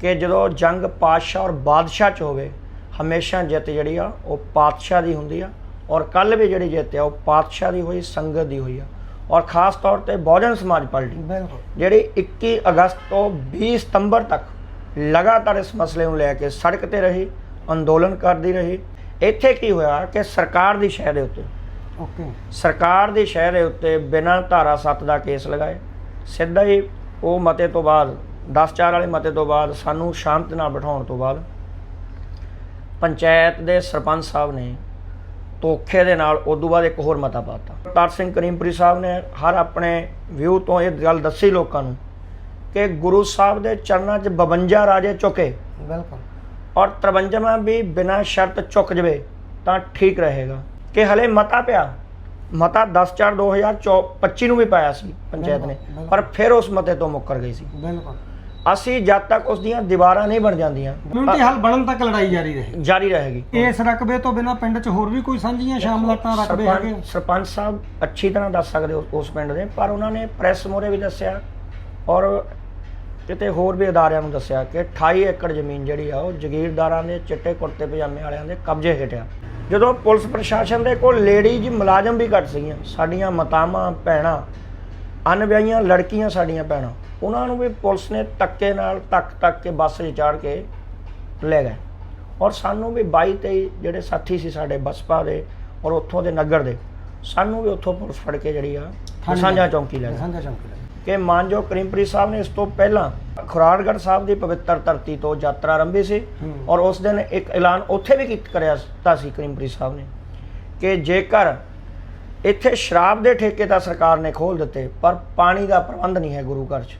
ਕਿ ਜਦੋਂ ਜੰਗ ਪਾਤਸ਼ਾਹ ਔਰ ਬਾਦਸ਼ਾਹ ਚ ਹੋਵੇ ਹਮੇਸ਼ਾ ਜਿੱਤ ਜਿਹੜੀ ਆ ਉਹ ਪਾਤਸ਼ਾਹ ਦੀ ਹੁੰਦੀ ਆ। ਔਰ ਕੱਲ ਵੀ ਜਿਹੜੀ ਜਿੱਤ ਆ ਉਹ ਪਾਤਸ਼ਾਹ ਦੀ ਹੋਈ ਸੰਗਤ ਦੀ ਹੋਈ ਆ। ਔਰ ਖਾਸ ਤੌਰ ਤੇ ਬਹੁਜਨ ਸਮਾਜ ਪਾਰਟੀ ਜਿਹੜੀ 21 ਅਗਸਤ ਤੋਂ 20 ਸਤੰਬਰ ਤੱਕ ਲਗਾਤਾਰ ਇਸ ਮਸਲੇ ਨੂੰ ਲੈ ਕੇ ਸੜਕ ਤੇ ਰਹੀ ਅੰਦੋਲਨ ਕਰਦੀ ਰਹੀ। ਇੱਥੇ ਕੀ ਹੋਇਆ ਕਿ ਸਰਕਾਰ ਦੀ ਸ਼ਹਿ ਦੇ ਉੱਤੇ ਓਕੇ। ਸਰਕਾਰ ਦੀ ਸ਼ਹਿ ਦੇ ਉੱਤੇ ਬਿਨਾਂ ਧਾਰਾ 7 ਦਾ ਕੇਸ ਲਗਾਏ। ਸਿੱਧਾ ਹੀ ਉਹ ਮਤੇ ਤੋਂ ਬਾਅਦ 10-4 ਵਾਲੇ ਮਤੇ ਤੋਂ ਬਾਅਦ ਸਾਨੂੰ ਸ਼ਾਂਤ ਨਾਲ ਬਿਠਾਉਣ ਤੋਂ ਬਾਅਦ ਪੰਚਾਇਤ ਦੇ ਸਰਪੰਚ ਸਾਹਿਬ ਨੇ ਧੋਖੇ ਦੇ ਨਾਲ ਉਦੋਂ ਬਾਅਦ ਇੱਕ ਹੋਰ ਮਤਾ ਪਾਤਾ ਅਵਤਾਰ ਸਿੰਘ ਕਰੀਮਪੁਰੀ ਸਾਹਿਬ ਨੇ ਹਰ ਆਪਣੇ ਵਿਊ ਤੋਂ ਇਹ ਗੱਲ ਦੱਸੀ ਲੋਕਾਂ ਨੂੰ ਕਿ ਗੁਰੂ ਸਾਹਿਬ ਦੇ ਚਰਨਾਂ 'ਚ 52 ਰਾਜੇ ਚੁੱਕੇ। ਬਿਲਕੁਲ। ਔਰ 53ਵਾਂ ਵੀ ਬਿਨਾਂ ਸ਼ਰਤ ਚੁੱਕ ਜਵੇ ਤਾਂ ਠੀਕ ਰਹੇਗਾ। ਕਿ ਹਲੇ ਮਤਾ ਪਿਆ। ਮਤਾ 10 4 2025 ਨੂੰ ਵੀ ਪਾਇਆ ਸੀ ਪੰਚਾਇਤ ਨੇ। ਪਰ ਫਿਰ ਉਸ ਮਤੇ ਤੋਂ ਮੁੱਕਰ ਗਈ ਸੀ। ਬਿਲਕੁਲ। ਅਸੀਂ ਜਦ ਤੱਕ ਉਸ ਦੀਆਂ ਦੀਵਾਰਾਂ ਨਹੀਂ ਬਣ ਜਾਂਦੀਆਂ ਕਮਿਊਨਿਟੀ ਹੱਲ ਬਣਨ ਤੱਕ ਲੜਾਈ ਜਾਰੀ ਰਹੇ ਜਾਰੀ ਰਹੇਗੀ। ਇਸ ਰਕਬੇ ਤੋਂ ਬਿਨਾ ਪਿੰਡ 'ਚ ਹੋਰ ਵੀ ਕੋਈ ਸਾਂਝੀਆਂ ਸ਼ਾਮਲਾਤਾਂ ਰਕਬੇ ਹੈਗੇ ਸਰਪੰਚ ਸਰਪੰਚ ਸਾਹਿਬ ਅੱਛੀ ਤਰ੍ਹਾਂ ਦੱਸ ਸਕਦੇ ਉਸ- ਉਸ ਪਿੰਡ ਦੇ ਪਰ ਉਹਨਾਂ ਨੇ ਪ੍ਰੈਸ ਮੋਰੇ ਵੀ ਦੱਸਿਆ ਔਰ ਕਿਤੇ ਹੋਰ ਵੀ ਅਦਾਰਿਆਂ ਨੂੰ ਦੱਸਿਆ ਕਿ 28 ਏਕੜ ਜ਼ਮੀਨ ਜਿਹੜੀ ਆ ਉਹ ਜਗੀਰਦਾਰਾਂ ਦੇ ਚਿੱਟੇ ਕੁੜਤੇ ਪਜਾਮੇ ਵਾਲਿਆਂ ਦੇ ਕਬਜ਼ੇ ਹੇਠ ਆ ਜਦੋਂ ਪੁਲਿਸ ਪ੍ਰਸ਼ਾਸਨ ਦੇ ਕੋਲ ਲੇਡੀਜ਼ ਮੁਲਾਜ਼ਮ ਵੀ ਘੱਟ ਸੀਗੀਆਂ ਸਾਡੀਆਂ ਮਾਤਾਵਾਂ ਭੈਣਾਂ ਅਨਵਿਆਹੀਆਂ ਲੜਕੀਆਂ ਸਾਡੀਆਂ ਭੈਣਾਂ ਉਹਨਾਂ ਨੂੰ ਵੀ ਪੁਲਿਸ ਨੇ ਧੱਕੇ ਨਾਲ ਤੱਕ ਤੱਕ ਕੇ ਬੱਸ 'ਚ ਚਾੜ ਕੇ ਲੈ ਗਏ। ਔਰ ਸਾਨੂੰ ਵੀ 22 23 ਜਿਹੜੇ ਸਾਥੀ ਸੀ ਸਾਡੇ ਬਸਪਾ ਦੇ ਔਰ ਉੱਥੋਂ ਦੇ ਨਗਰ ਦੇ ਸਾਨੂੰ ਵੀ ਉੱਥੋਂ ਪੁਲਿਸ ਫੜ ਕੇ ਜਿਹੜੀ ਆ ਸਾਂਝਾ ਚੌਂਕੀ ਲੈ ਗਏ। ਸਾਂਝਾ ਚੌਂਕੀ ਲੈ ਕਿ ਮਾਨਜੋ ਕਰੀਮਪੁਰੀ ਸਾਹਿਬ ਨੇ ਇਸ ਤੋਂ ਪਹਿਲਾਂ ਖੁਰਾੜਗੜ੍ਹ ਸਾਹਿਬ ਦੀ ਪਵਿੱਤਰ ਧਰਤੀ ਤੋਂ ਯਾਤਰਾ ਆਰੰਭੀ ਸੀ। ਔਰ ਉਸ ਦਿਨ ਇੱਕ ਐਲਾਨ ਉੱਥੇ ਵੀ ਕੀਤਾ ਕਰਿਆ ਤਾ ਸੀ ਕਰੀਮਪੁਰੀ ਸਾਹਿਬ ਨੇ ਕਿ ਜੇਕਰ ਇੱਥੇ ਸ਼ਰਾਬ ਦੇ ਠੇਕੇ ਤਾਂ ਸਰਕਾਰ ਨੇ ਖੋਲ ਦਿੱਤੇ ਪਰ ਪਾਣੀ ਦਾ ਪ੍ਰਬੰਧ ਨਹੀਂ ਹੈ ਗੁਰੂ ਘਰ 'ਚ।